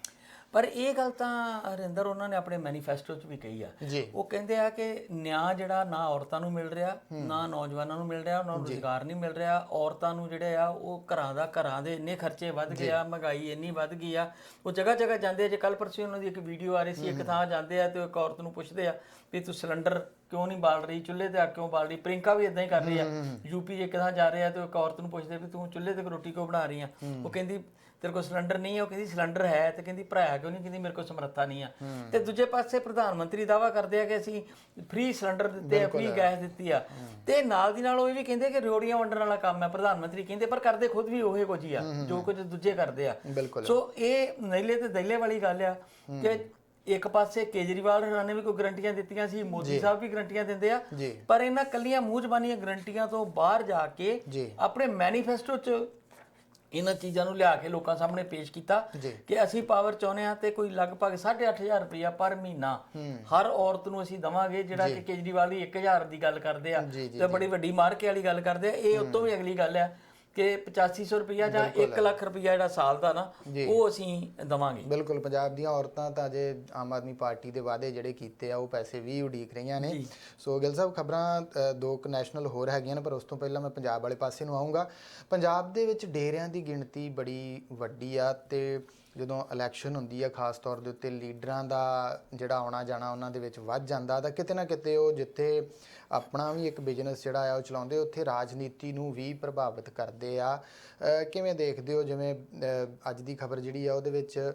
ਪਰ ਇਹ ਗੱਲ ਤਾਂ ਹਰਿੰਦਰ ਉਹਨਾਂ ਨੇ ਆਪਣੇ ਮੈਨੀਫੈਸਟੋ 'ਚ ਵੀ ਕਹੀ ਆ। ਉਹ ਕਹਿੰਦੇ ਆ ਕਿ ਨਿਆਂ ਜਿਹੜਾ ਨਾ ਔਰਤਾਂ ਨੂੰ ਮਿਲ ਰਿਹਾ ਨਾ ਨੌਜਵਾਨਾਂ ਨੂੰ ਮਿਲ ਰਿਹਾ ਉਹਨਾਂ ਨੂੰ ਰੁਜ਼ਗਾਰ ਨਹੀਂ ਮਿਲ ਰਿਹਾ। ਔਰਤਾਂ ਨੂੰ ਜਿਹੜੇ ਆ ਉਹ ਘਰਾਂ ਦਾ ਘਰਾਂ ਦੇ ਇੰਨੇ ਖਰਚੇ ਵੱਧ ਗਏ ਆ ਮਹਿੰਗਾਈ ਇੰਨੀ ਵੱਧ ਗਈ ਆ। ਉਹ ਜਗ੍ਹਾ ਜਗ੍ਹਾ ਜਾਂਦੇ ਆ। ਜੇ ਕੱਲ ਪਰਸੋਂ ਉਹਨਾਂ ਦੀ ਇੱਕ ਵੀਡੀਓ ਆ ਰਹੀ ਸੀ ਇੱਕ ਥਾਂ ਜਾਂਦੇ ਆ ਤੇ ਉਹ ਇੱਕ ਔਰਤ ਨੂੰ ਪੁੱਛਦੇ ਆ ਵੀ ਤੂੰ ਸਿਲੰਡਰ ਕਿਉਂ ਨਹੀਂ ਬਾਲ ਰਹੀ? ਚੁੱਲ੍ਹੇ ਤੇ ਆ ਕਿਉਂ ਬਾਲ ਰਹੀ? ਪ੍ਰਿੰਕਾ ਵੀ ਇਦਾਂ ਹੀ ਕਰ ਰਹੀ ਆ। ਯੂਪੀ ਜੇ ਕਿਦਾਂ ਜਾ ਰਹੇ ਆ ਤੇ ਇੱਕ ਔਰਤ ਨੂੰ ਪੁੱਛਦੇ ਵੀ ਤੂੰ ਚੁੱਲ੍ਹੇ ਤੇ ਰੋਟੀ ਕਿਉਂ ਬਣਾ ਰਹੀ ਆ? ਉਹ ਕਹਿੰਦੀ ਤੇਰੇ ਕੋਲ ਸਿਲੰਡਰ ਨਹੀਂ ਹੈ ਉਹ ਕਹਿੰਦੀ ਸਿਲੰਡਰ ਹੈ ਤੇ ਕਹਿੰਦੀ ਭਰਾਇਆ ਕਿਉਂ ਨਹੀਂ? ਕਹਿੰਦੀ ਮੇਰੇ ਕੋਲ ਸਮਰੱਥਾ ਨਹੀਂ ਆ। ਤੇ ਦੂਜੇ ਪਾਸੇ ਪ੍ਰਧਾਨ ਮੰਤਰੀ ਦਾਵਾ ਕਰਦੇ ਆ ਕਿ ਅਸੀਂ ਫ੍ਰੀ ਸਿਲੰਡਰ ਦਿੱਤੇ ਆ ਫ੍ਰੀ ਗੈਸ ਦਿੱਤੀ ਆ। ਤੇ ਨਾਲ ਦੀ ਨਾਲ ਉਹ ਇਹ ਵੀ ਕਹਿੰਦੇ ਕਿ ਰੋੜੀਆਂ ਵੰਡਣ ਵਾਲਾ ਕੰਮ ਹੈ ਪ੍ਰਧਾਨ ਮੰਤਰੀ ਕਹਿੰਦੇ ਪਰ ਕਰਦੇ ਖੁਦ ਵੀ ਉਹੇ ਕੁਝ ਹੀ ਆ ਜੋ ਕੁਝ ਦੂਜੇ ਕਰਦੇ ਆ। ਸੋ ਇਹ ਨੈਲੇ ਤੇ ਦੈਲੇ ਵਾਲੀ ਗੱਲ ਆ ਕਿ ਇੱਕ ਪਾਸੇ ਕੇਜਰੀਵਾਲ ਹੋਰਾਂ ਨੇ ਵੀ ਕੋਈ ਗਰੰਟੀਆਂ ਦਿੱਤੀਆਂ ਸੀ ਮੋਦੀ ਸਾਹਿਬ ਵੀ ਗਰੰਟੀਆਂ ਦਿੰਦੇ ਆ। ਪਰ ਇਹਨਾਂ ਕੱਲੀਆਂ ਮੂੰਹ ਜ਼ਬਾਨੀਆਂ ਗਰੰਟੀਆਂ ਤੋਂ ਬਾਹਰ ਜਾ ਕੇ ਆਪਣੇ ਮੈਨੀਫੈਸਟੋ 'ਚ ਇਹਨਾਂ ਚੀਜ਼ਾਂ ਨੂੰ ਲਿਆ ਕੇ ਲੋਕਾਂ ਸਾਹਮਣੇ ਪੇਸ਼ ਕੀਤਾ। ਕਿ ਅਸੀਂ ਪਾਵਰ ਚਾਹੁੰਦੇ ਆ ਤੇ ਕੋਈ ਲਗਭਗ 8500 ਰੁਪਇਆ ਪਰ ਮਹੀਨਾ ਹਰ ਔਰਤ ਨੂੰ ਅਸੀਂ ਦਵਾਂਗੇ ਜਿਹੜਾ ਕਿ ਕੇਜਰੀਵਾਲ ਦੀ 1000 ਦੀ ਗੱਲ ਕਰਦੇ ਆ ਤੇ ਬੜੀ ਵੱਡੀ ਮਾਰਕੇ ਵਾਲੀ ਗੱਲ ਕਰਦੇ ਆ। ਇਹ ਉਤੋਂ ਵੀ ਅਗਲੀ ਗੱਲ ਆ ਕਿ 8500 ਰੁਪਇਆ ਜਾਂ 1 ਲੱਖ ਰੁਪਇਆ ਜਿਹੜਾ ਸਾਲ ਦਾ ਨਾ ਉਹ ਅਸੀਂ ਦਵਾਂਗੇ।
ਬਿਲਕੁਲ ਪੰਜਾਬ ਦੀਆਂ ਔਰਤਾਂ ਤਾਂ ਜੇ ਆਮ ਆਦਮੀ ਪਾਰਟੀ ਦੇ ਵਾਅਦੇ ਜਿਹੜੇ ਕੀਤੇ ਆ ਉਹ ਪੈਸੇ ਵੀ ਉਡੀਕ ਰਹੀਆਂ ਨੇ। ਸੋ ਗਿਲ ਸਾਹਿਬ ਖਬਰਾਂ ਦੋ ਕੁ ਨੈਸ਼ਨਲ ਹੋਰ ਹੈਗੀਆਂ ਨੇ ਪਰ ਉਸ ਤੋਂ ਪਹਿਲਾਂ ਮੈਂ ਪੰਜਾਬ ਵਾਲੇ ਪਾਸੇ ਨੂੰ ਆਉਂਗਾ ਪੰਜਾਬ ਦੇ ਵਿੱਚ ਡੇਰਿਆਂ ਦੀ ਗਿਣਤੀ ਬੜੀ ਵੱਡੀ ਆ ਤੇ ਜਦੋਂ ਇਲੈਕਸ਼ਨ ਹੁੰਦੀ ਆ ਖਾਸ ਤੌਰ ਦੇ ਉੱਤੇ ਲੀਡਰਾਂ ਦਾ ਜਿਹੜਾ ਆਉਣਾ ਜਾਣਾ ਉਹਨਾਂ ਦੇ ਵਿੱਚ ਵੱਧ ਜਾਂਦਾ ਤਾਂ ਕਿਤੇ ਨਾ ਕਿਤੇ ਉਹ ਜਿੱਥੇ ਆਪਣਾ ਵੀ ਇੱਕ ਬਿਜ਼ਨਸ ਜਿਹੜਾ ਆ ਉਹ ਚਲਾਉਂਦੇ ਉੱਥੇ ਰਾਜਨੀਤੀ ਨੂੰ ਵੀ ਪ੍ਰਭਾਵਿਤ ਕਰਦੇ ਆ। ਕਿਵੇਂ ਦੇਖਦੇ ਹੋ? ਜਿਵੇਂ ਅੱਜ ਦੀ ਖਬਰ ਜਿਹੜੀ ਆ ਉਹਦੇ ਵਿੱਚ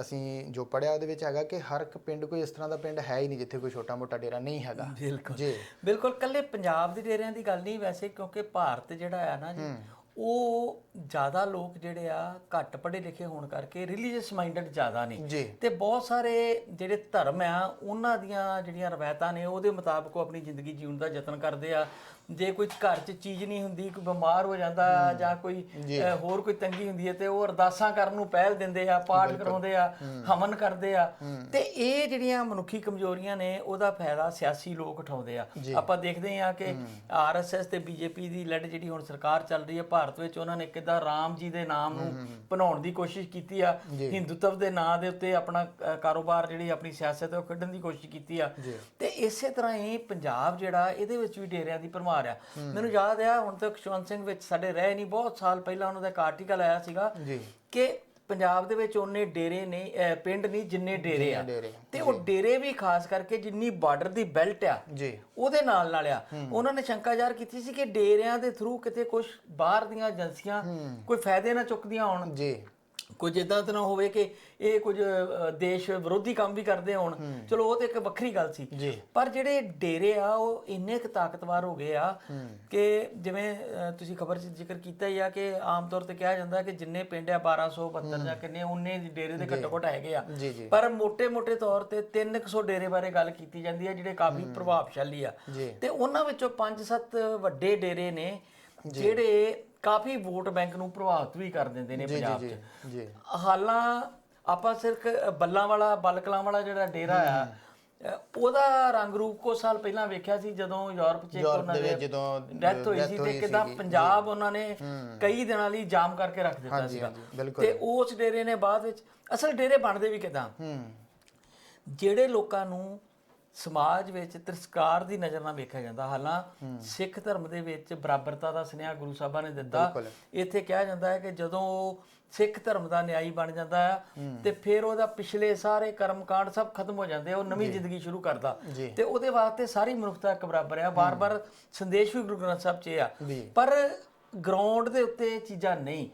ਅਸੀਂ ਜੋ ਪੜਿਆ ਉਹਦੇ ਵਿੱਚ ਹੈਗਾ ਕਿ ਹਰ ਇੱਕ ਪਿੰਡ ਕੋਈ ਇਸ ਤਰ੍ਹਾਂ ਦਾ ਪਿੰਡ ਹੈ ਹੀ ਨਹੀਂ ਜਿੱਥੇ ਕੋਈ ਛੋਟਾ-ਮੋਟਾ ਡੇਰਾ ਨਹੀਂ ਹੈਗਾ।
ਬਿਲਕੁਲ।
ਜੀ।
ਬਿਲਕੁਲ। ਕੱਲੇ ਪੰਜਾਬ ਦੇ ਡੇਰਿਆਂ ਦੀ ਗੱਲ ਨਹੀਂ ਵੈਸੇ ਕਿਉਂਕਿ ਭਾਰਤ ਜਿਹੜਾ ਆ ਨਾ ਜੀ ਉਹ ਜ਼ਿਆਦਾ ਲੋਕ ਜਿਹੜੇ ਆ ਘੱਟ ਪੜ੍ਹੇ ਲਿਖੇ ਹੋਣ ਕਰਕੇ ਰਿਲੀਜੀਅਸ ਮਾਈਂਡਡ ਜ਼ਿਆਦਾ ਨੇ। ਤੇ ਬਹੁਤ ਸਾਰੇ ਜਿਹੜੇ ਧਰਮ ਆ ਉਹਨਾਂ ਦੀਆਂ ਜਿਹੜੀਆਂ ਰਵਾਇਤਾਂ ਨੇ ਉਹਦੇ ਮੁਤਾਬਕ ਉਹ ਆਪਣੀ ਜ਼ਿੰਦਗੀ ਜੀਉਣ ਦਾ ਯਤਨ ਕਰਦੇ ਆ। ਜੇ ਕੋਈ ਘਰ 'ਚ ਚੀਜ਼ ਨਹੀਂ ਹੁੰਦੀ ਕੋਈ ਬਿਮਾਰ ਹੋ ਜਾਂਦਾ ਜਾਂ ਕੋਈ ਹੋਰ ਕੋਈ ਤੰਗੀ ਹੁੰਦੀ ਹੈ ਤੇ ਉਹ ਅਰਦਾਸਾਂ ਕਰਨ ਨੂੰ ਪਹਿਲ ਦਿੰਦੇ ਆ ਪਾਠ ਕਰਾਉਂਦੇ ਆ ਹਵਨ ਕਰਦੇ ਆ। ਤੇ ਇਹ ਜਿਹੜੀਆਂ ਮਨੁੱਖੀ ਕਮਜ਼ੋਰੀਆਂ ਨੇ ਉਹਦਾ ਫਾਇਦਾ ਸਿਆਸੀ ਲੋਕ ਉਠਾਉਂਦੇ ਆ। ਆਪਾਂ ਦੇਖਦੇ ਆ ਕਿ ਆਰਐਸਐਸ ਤੇ ਬੀਜੇਪੀ ਦੀ ਲੜ ਜਿਹੜੀ ਹੁਣ ਸਰਕਾਰ ਚੱਲ ਰਹੀ ਹੈ ਭਾਰਤ ਵਿੱਚ ਉਹਨਾਂ ਨੇ ਕਿੱਦਾਂ ਰਾਮ ਜੀ ਦੇ ਨਾਮ ਨੂੰ ਬਣਾਉਣ ਦੀ ਕੋਸ਼ਿਸ਼ ਕੀਤੀ ਆ ਹਿੰਦੂਤਵ ਦੇ ਨਾਂ ਦੇ ਉੱਤੇ ਆਪਣਾ ਅ, ਕਾਰੋਬਾਰ ਜਿਹੜੀ ਆਪਣੀ ਸਿਆਸਤ ਹੈ ਉਹ ਕੱਢਣ ਦੀ ਕੋਸ਼ਿਸ਼ ਕੀਤੀ ਆ। ਤੇ ਇਸੇ ਤਰ੍ਹਾਂ ਹੀ ਪੰਜਾਬ ਜਿਹੜਾ ਇਹਦੇ ਵਿੱਚ ਵੀ ਡੇਰਿਆਂ ਦੀ ਭਰਮਾਰ ਆ ਮੈਨੂੰ ਯਾਦ ਆ ਹੁਣ ਤੱਕ ਖੁਸ਼ਵੰਤ ਸਿੰਘ ਵਿੱਚ ਸਾਡੇ ਰਹੇ ਨਹੀਂ ਬਹੁਤ ਸਾਲ ਪਹਿਲਾਂ ਉਹਨਾਂ ਦਾ ਇੱਕ ਆਰਟੀਕਲ ਆਇਆ ਸੀਗਾ ਕਿ ਪੰਜਾਬ ਦੇ ਵਿੱਚ ਉਹਨੇ ਡੇਰੇ ਨੇ ਪਿੰਡ ਨਹੀਂ ਜਿੰਨੇ ਡੇਰੇ ਆ। ਤੇ ਉਹ ਡੇਰੇ ਵੀ ਖਾਸ ਕਰਕੇ ਜਿੰਨੀ ਬਾਰਡਰ ਦੀ ਬੈਲਟ ਆ
ਜੀ।
ਉਹਦੇ ਨਾਲ ਨਾਲ ਆ। ਉਹਨਾਂ ਨੇ ਸ਼ੰਕਾ ਜ਼ਾਹਰ ਕੀਤੀ ਸੀ ਕਿ ਡੇਰਿਆਂ ਦੇ ਥਰੂ ਕਿਤੇ ਕੁਝ ਬਾਹਰ ਦੀਆਂ ਏਜੰਸੀਆਂ ਕੋਈ ਫਾਇਦੇ ਨਾ ਚੁੱਕਦੀਆਂ ਹੋਣ।
ਜੀ।
ਕੁਝ ਇਦਾਂ ਤਾਂ ਹੋਵੇ ਕਿ ਇਹ ਕੁਝ ਦੇਸ਼ ਵਿਰੋਧੀ ਕੰਮ ਵੀ ਕਰਦੇ ਹੋਣ। ਚਲੋ ਉਹ ਤੇ ਇੱਕ ਵੱਖਰੀ ਗੱਲ ਸੀ। ਪਰ ਜਿਹੜੇ ਡੇਰੇ ਆ ਉਹ ਇੰਨੇ ਕੁ ਤਾਕਤਵਰ ਹੋ ਗਏ ਆ ਕਿ ਜਿਵੇਂ ਤੁਸੀਂ ਖਬਰ 'ਚ ਜ਼ਿਕਰ ਕੀਤਾ ਹੀ ਆ ਕਿ ਆਮ ਤੌਰ ਤੇ ਕਿਹਾ ਜਾਂਦਾ ਕਿ ਜਿੰਨੇ ਪਿੰਡ ਆ 1272 ਜਾਂ ਕਿੰਨੇ ਉਹਨੇ ਡੇਰੇ ਦੇ ਘੱਟੋ ਘੱਟ ਹੈਗੇ ਆ। ਪਰ ਮੋٹے-ਮੋٹے ਤੌਰ ਤੇ 300 ਡੇਰੇ ਬਾਰੇ ਗੱਲ ਕੀਤੀ ਜਾਂਦੀ ਆ ਜਿਹੜੇ ਕਾਫੀ ਪ੍ਰਭਾਵਸ਼ਾਲੀ ਆ। ਤੇ ਉਹਨਾਂ ਵਿੱਚੋਂ 5-7 ਵੱਡੇ ਡੇਰੇ ਨੇ ਜਿਹੜੇ ਕਾਫੀ ਵੋਟ ਬੈਂਕ ਨੂੰ ਪ੍ਰਭਾਵਿਤ ਵੀ ਕਰ ਦਿੰਦੇ ਨੇ ਪੰਜਾਬ 'ਚ।
ਜੀ।
ਹਾਲਾਂ ਆਪਾਂ ਸਿਰਫ ਬੱਲਾਂ ਵਾਲਾ ਬਲਕਲਾਂ ਵਾਲਾ ਜਿਹੜਾ ਡੇਰਾ ਆ ਉਹਦਾ ਰੰਗ ਰੂਪ ਕੋ ਸਾਲ ਪਹਿਲਾਂ ਵੇਖਿਆ ਸੀ ਜਦੋਂ ਯੂਰਪ 'ਚ ਉਹਨਾਂ
ਦੇ ਜਦੋਂ
ਡੈਥ ਹੋਈ ਸੀ ਤੇ ਕਿਦਾਂ। ਪੰਜਾਬ ਉਹਨਾਂ ਨੇ ਕਈ ਦਿਨਾਂ ਲਈ ਜਾਮ ਕਰਕੇ ਰੱਖ ਦਿੱਤਾ ਸੀਗਾ। ਤੇ ਉਸ ਡੇਰੇ ਨੇ ਬਾਅਦ ਵਿੱਚ ਅਸਲ ਡੇਰੇ ਬਣਦੇ ਵੀ ਕਿਦਾਂ? ਜਿਹੜੇ ਲੋਕਾਂ ਨੂੰ ਸਮਾਜ ਵਿੱਚ ਤਿਰਸਕਾਰ ਦੀ ਨਜ਼ਰ ਨਾਲ ਵੇਖਿਆ ਜਾਂਦਾ। ਹਾਲਾਂ ਸਿੱਖ ਧਰਮ ਦੇ ਵਿੱਚ ਬਰਾਬਰਤਾ ਦਾ ਸੁਨੇਹਾ ਗੁਰੂ ਸਾਹਿਬਾਂ ਨੇ ਦਿੱਤਾ। ਇੱਥੇ ਕਿਹਾ ਜਾਂਦਾ ਹੈ ਕਿ ਜਦੋਂ ਸਿੱਖ ਧਰਮ ਦਾ ਨਿਆਈ ਬਣ ਜਾਂਦਾ ਹੈ ਤੇ ਫਿਰ ਉਹਦਾ ਪਿਛਲੇ ਸਾਰੇ ਕਰਮਕਾਂਡ ਸਭ ਖਤਮ ਹੋ ਜਾਂਦੇ ਉਹ ਨਵੀਂ ਜ਼ਿੰਦਗੀ ਸ਼ੁਰੂ ਕਰਦਾ। ਤੇ ਉਹਦੇ ਵਾਸਤੇ ਸਾਰੀ ਮਨੁੱਖਤਾ ਇੱਕ ਬਰਾਬਰ ਆ। ਬਾਰ-ਬਾਰ ਸੰਦੇਸ਼ ਵੀ ਗੁਰੂ ਗ੍ਰੰਥ ਸਾਹਿਬ 'ਚ ਆ। ਪਰ ਗਰਾਊਂਡ ਦੇ ਉੱਤੇ ਚੀਜ਼ਾਂ ਨਹੀਂ।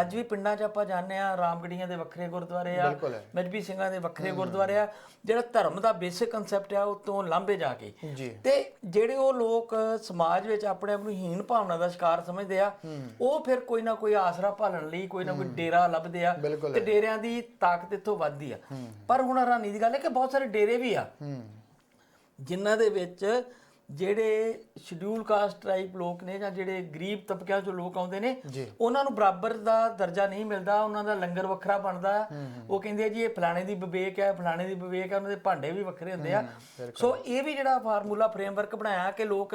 ਅੱਜ ਵੀ ਪਿੰਡਾਂ 'ਚ ਆਪਾਂ ਜਾਂਦੇ ਆ ਰਾਮਗੜੀਆਂ ਦੇ ਵੱਖਰੇ ਗੁਰਦੁਆਰੇ ਆ। ਮਜਬੀ ਸਿੰਘਾਂ ਦੇ ਵੱਖਰੇ ਗੁਰਦੁਆਰੇ ਆ ਜਿਹੜਾ ਧਰਮ ਦਾ ਬੇਸਿਕ ਕਨਸੈਪਟ ਆ ਉਹ ਤੋਂ ਲਾਂਭੇ ਜਾ ਕੇ। ਤੇ ਜਿਹੜੇ ਉਹ ਲੋਕ ਸਮਾਜ ਵਿੱਚ ਆਪਣੇ ਆਪ ਨੂੰ ਹੀਨ ਭਾਵਨਾ ਦਾ ਸ਼ਿਕਾਰ ਸਮਝਦੇ ਆ ਉਹ ਫਿਰ ਕੋਈ ਨਾ ਕੋਈ ਆਸਰਾ ਭਾਲਣ ਲਈ ਕੋਈ ਨਾ ਕੋਈ ਡੇਰਾ ਲੱਭਦੇ ਆ ਤੇ ਡੇਰਿਆਂ ਦੀ ਤਾਕਤ ਇੱਥੋਂ ਵੱਧਦੀ ਆ। ਪਰ ਹੁਣ ਹੈਰਾਨੀ ਦੀ ਗੱਲ ਹੈ ਕਿ ਬਹੁਤ ਸਾਰੇ ਡੇਰੇ ਵੀ ਆ। ਜਿਨ੍ਹਾਂ ਦੇ ਵਿੱਚ ਜਿਹੜੇ ਸ਼ਡਿਊਲ ਕਾਸਟ ਟ੍ਰਾਈਬ ਲੋਕ ਨੇ ਜਾਂ ਜਿਹੜੇ ਗਰੀਬ ਤਬਕਿਆਂ ਚੋਂ ਲੋਕ ਆਉਂਦੇ ਨੇ ਉਹਨਾਂ ਨੂੰ ਬਰਾਬਰ ਦਾ ਦਰਜਾ ਨਹੀਂ ਮਿਲਦਾ ਉਹਨਾਂ ਦਾ ਲੰਗਰ ਵੱਖਰਾ ਬਣਦਾ। ਉਹ ਕਹਿੰਦੇ ਆ ਜੀ ਇਹ ਫਲਾਣੇ ਦੀ ਵਿਵੇਕ ਹੈ ਫਲਾਣੇ ਦੀ ਵਿਵੇਕ ਹੈ ਉਹਨਾਂ ਦੇ ਭਾਂਡੇ ਵੀ ਵੱਖਰੇ ਹੁੰਦੇ ਆ। ਸੋ ਇਹ ਵੀ ਜਿਹੜਾ ਫਾਰਮੂਲਾ ਫਰੇਮਵਰਕ ਬਣਾਇਆ ਕਿ ਲੋਕ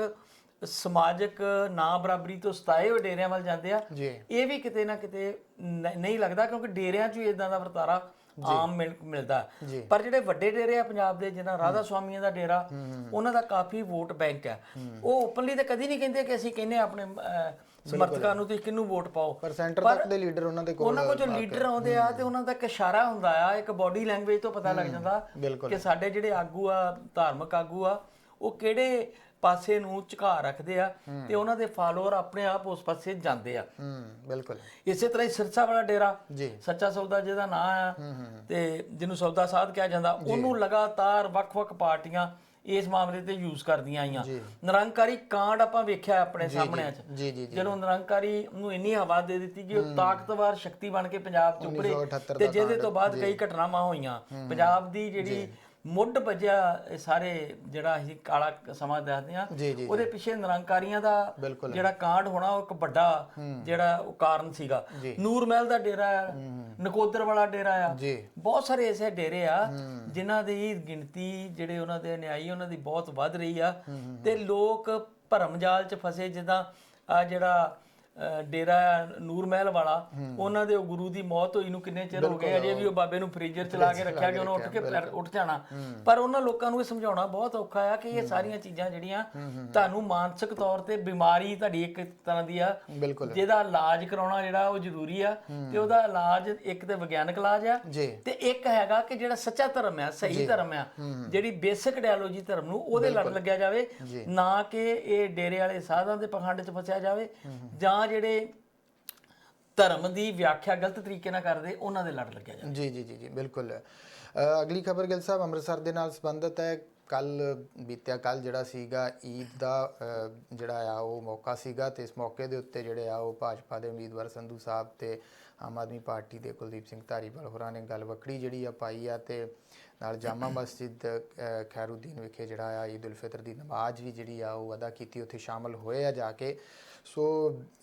ਸਮਾਜਿਕ ਨਾ ਬਰਾਬਰੀ ਤੋਂ ਸਤਾਏ ਹੋਏ ਡੇਰਿਆਂ ਵੱਲ ਜਾਂਦੇ ਆ ਇਹ ਵੀ ਕਿਤੇ ਨਾ ਕਿਤੇ ਨਹੀਂ ਲੱਗਦਾ ਕਿਉਂਕਿ ਡੇਰਿਆਂ 'ਚ ਹੀ ਇਦਾਂ ਦਾ ਵਰਤਾਰਾ ਆਮ ਮਿਲ- ਮਿਲਦਾ। ਪਰ ਜਿਹੜੇ ਵੱਡੇ ਡੇਰੇ ਆ ਪੰਜਾਬ ਦੇ ਜਿਨ੍ਹਾਂ ਰਾਧਾ ਸੁਆਮੀਆਂ ਦਾ ਡੇਰਾ ਉਹਨਾਂ ਦਾ ਕਾਫੀ ਵੋਟ ਬੈਂਕ ਹੈ। ਉਹ ਓਪਨਲੀ ਤਾਂ ਕਦੀ ਨਹੀਂ ਕਹਿੰਦੇ ਕਿ ਅਸੀਂ ਕਹਿੰਦੇ ਹਾਂ ਆਪਣੇ ਸਮਰਥਕਾਂ ਨੂੰ ਤੁਸੀਂ ਕਿਹਨੂੰ ਵੋਟ ਪਾਓ।
ਪਰ ਸੈਂਟਰ ਤੱਕ ਦੇ ਲੀਡਰ ਉਹਨਾਂ ਦੇ ਕੋਲ
ਉਹਨਾਂ ਕੋਲ ਜੋ ਲੀਡਰ ਆਉਂਦੇ ਆ ਤੇ ਉਹਨਾਂ ਦਾ ਇੱਕ ਇਸ਼ਾਰਾ ਹੁੰਦਾ ਆ ਇੱਕ ਬਾਡੀ ਲੈਂਗੁਏਜ ਤੋਂ ਪਤਾ ਲੱਗ ਜਾਂਦਾ ਕਿ ਸਾਡੇ ਜਿਹੜੇ ਆਗੂ ਆ ਧਾਰਮਿਕ ਆਗੂ ਆ ਉਹ ਕਿਹੜੇ ਪਾਸੇ ਨੂੰ ਝੁਕਾ ਰੱਖਦੇ ਆ ਤੇ ਉਹਨਾਂ ਦੇ ਫਾਲੋਅਰ ਆਪਣੇ ਆਪ ਉਸ ਪਾਸੇ ਜਾਂਦੇ ਆ।
ਹੂੰ ਬਿਲਕੁਲ।
ਇਸੇ ਤਰ੍ਹਾਂ ਹੀ ਸਿਰਸਾ ਵਾਲਾ ਡੇਰਾ
ਜੀ।
ਸੱਚਾ ਸੌਦਾ ਜਿਹਦਾ ਨਾਂ ਆ ਤੇ ਜਿਹਨੂੰ ਸੌਦਾ ਸਾਧ ਕਿਹਾ ਜਾਂਦਾ ਉਹਨੂੰ ਲਗਾਤਾਰ ਵੱਖ-ਵੱਖ ਪਾਰਟੀਆਂ ਇਸ ਮਾਮਲੇ ਤੇ ਯੂਜ਼ ਕਰਦੀਆਂ ਆਈਆਂ। ਨਿਰੰਕਾਰੀ ਕਾਂਡ ਆਪਾਂ ਵੇਖਿਆ ਆਪਣੇ ਸਾਹਮਣੇ ਚ।
ਜੀ
ਜਦੋਂ ਨਿਰੰਕਾਰੀ ਨੂੰ ਇੰਨੀ ਹਵਾ ਦੇ ਦਿੱਤੀ ਕਿ ਉਹ ਤਾਕਤਵਰ ਸ਼ਕਤੀ ਬਣ ਕੇ ਪੰਜਾਬ ਚ
1978
ਤੇ ਜਿਹਦੇ ਤੋਂ ਬਾਅਦ ਕਈ ਘਟਨਾਵਾਂ ਹੋਈਆਂ। ਪੰਜਾਬ ਦੀ ਜਿਹੜੀ ਮੁੱਢ ਵੱਜਿਆ ਇਹ ਸਾਰੇ ਜਿਹੜਾ ਅਸੀਂ ਕਾਲਾ ਸਮਾਂ ਦੱਸਦੇ ਆ
ਜੀ ਜੀ
ਉਹਦੇ ਪਿੱਛੇ ਨਿਰੰਕਾਰੀਆਂ ਦਾ
ਬਿਲਕੁਲ।
ਜਿਹੜਾ ਕਾਂਡ ਹੋਣਾ ਉਹ ਇੱਕ ਵੱਡਾ ਜਿਹੜਾ ਉਹ ਕਾਰਨ ਸੀਗਾ। ਨੂਰ ਮਹਿਲ ਦਾ ਡੇਰਾ ਆ ਨਕੋਦਰ ਵਾਲਾ ਡੇਰਾ ਆ।
ਜੀ।
ਬਹੁਤ ਸਾਰੇ ਐਸੇ ਡੇਰੇ ਆ ਜਿਨ੍ਹਾਂ ਦੀ ਗਿਣਤੀ ਜਿਹੜੇ ਉਹਨਾਂ ਦੇ ਅਨਿਆਈ ਉਹਨਾਂ ਦੀ ਬਹੁਤ ਵੱਧ ਰਹੀ ਆ। ਤੇ ਲੋਕ ਭਰਮ ਜਾਲ 'ਚ ਫਸੇ ਜਿੱਦਾਂ ਆ ਜਿਹੜਾ ਡੇਰਾ ਨੂਰ ਮਹਿਲ ਵਾਲਾ ਉਹਨਾਂ ਦੇ ਗੁਰੂ ਦੀ ਮੌਤ ਹੋਈ ਨੂੰ ਕਿੰਨੇ ਚਿਰ ਹੋ ਗਏ? ਅਜੇ ਵੀ ਉਹ ਬਾਬੇ ਨੂੰ ਫ੍ਰੀਜ਼ਰ ਚ ਲਾ ਕੇ ਰੱਖਿਆ ਕਿ ਉਹਨੂੰ ਉੱਠ ਕੇ ਉੱਠ ਜਾਣਾ। ਪਰ ਉਹਨਾਂ ਲੋਕਾਂ ਨੂੰ ਇਹ ਸਮਝਾਉਣਾ ਬਹੁਤ ਔਖਾ ਆ ਕਿ ਇਹ ਸਾਰੀਆਂ ਚੀਜ਼ਾਂ ਜਿਹੜੀਆਂ ਤੁਹਾਨੂੰ ਮਾਨਸਿਕ ਤੌਰ ਤੇ ਬਿਮਾਰੀ ਤੁਹਾਡੀ ਇੱਕ ਤਰ੍ਹਾਂ ਦੀ ਆ ਜਿਹਦਾ ਇਲਾਜ ਕਰਾਉਣਾ ਜਿਹੜਾ ਉਹ ਜ਼ਰੂਰੀ ਆ ਤੇ ਉਹਦਾ ਇਲਾਜ ਇੱਕ ਤੇ ਵਿਗਿਆਨਕ ਇਲਾਜ ਆ ਤੇ ਇੱਕ ਹੈਗਾ ਕਿ ਜਿਹੜਾ ਸੱਚਾ ਧਰਮ ਆ ਸਹੀ ਧਰਮ ਆ ਜਿਹੜੀ ਬੇਸਿਕ ਆਈਡੀਓਲੋਜੀ ਧਰਮ ਨੂੰ ਉਹਦੇ ਲੜ ਲੱਗਿਆ ਜਾਵੇ ਨਾ ਕਿ ਇਹ ਡੇਰੇ ਵਾਲੇ ਸਾਧਾਂ ਦੇ ਪਖੰਡ 'ਚ ਫਸਿਆ ਜਾਵੇ ਜਾਂ ਜਿਹੜੇ ਧਰਮ ਦੀ ਵਿਆਖਿਆ ਗਲਤ ਤਰੀਕੇ ਨਾਲ ਕਰਦੇ ਉਹਨਾਂ ਦੇ ਲੜ ਲੱਗਿਆ ਜਾਵੇ
ਜੀ ਜੀ ਜੀ ਜੀ ਬਿਲਕੁਲ। ਅਗਲੀ ਖਬਰ ਗਿਲ ਸਾਹਿਬ ਅੰਮ੍ਰਿਤਸਰ ਦੇ ਨਾਲ ਸੰਬੰਧਿਤ ਹੈ। ਕੱਲ ਬੀਤਿਆ ਕੱਲ ਜਿਹੜਾ ਸੀਗਾ ਈਦ ਦਾ ਜਿਹੜਾ ਆ ਉਹ ਮੌਕਾ ਸੀਗਾ ਤੇ ਇਸ ਮੌਕੇ ਦੇ ਉੱਤੇ ਜਿਹੜੇ ਆ ਉਹ ਭਾਜਪਾ ਦੇ ਉਮੀਦਵਾਰ ਸੰਧੂ ਸਾਹਿਬ ਤੇ ਆਮ ਆਦਮੀ ਪਾਰਟੀ ਦੇ ਕੁਲਦੀਪ ਸਿੰਘ ਧਾਰੀਵਾਲ ਹੋਰਾਂ ਨੇ ਗੱਲ ਵੱਖਰੀ ਜਿਹੜੀ ਆ ਪਾਈ ਆ ਤੇ ਨਾਲ ਜਾਮਾ ਮਸਜਿਦ ਅ, ਖੈਰੁਦੀਨ ਵਿਖੇ ਜਿਹੜਾ ਆ ਈਦ ਉਲ ਫਿਤਰ ਦੀ ਨਮਾਜ਼ ਵੀ ਜਿਹੜੀ ਆ ਉਹ ਅਦਾ ਕੀਤੀ। ਉੱਥੇ ਸ਼ਾਮਲ ਹੋਏ ਆ ਜਾ ਕੇ। ਸੋ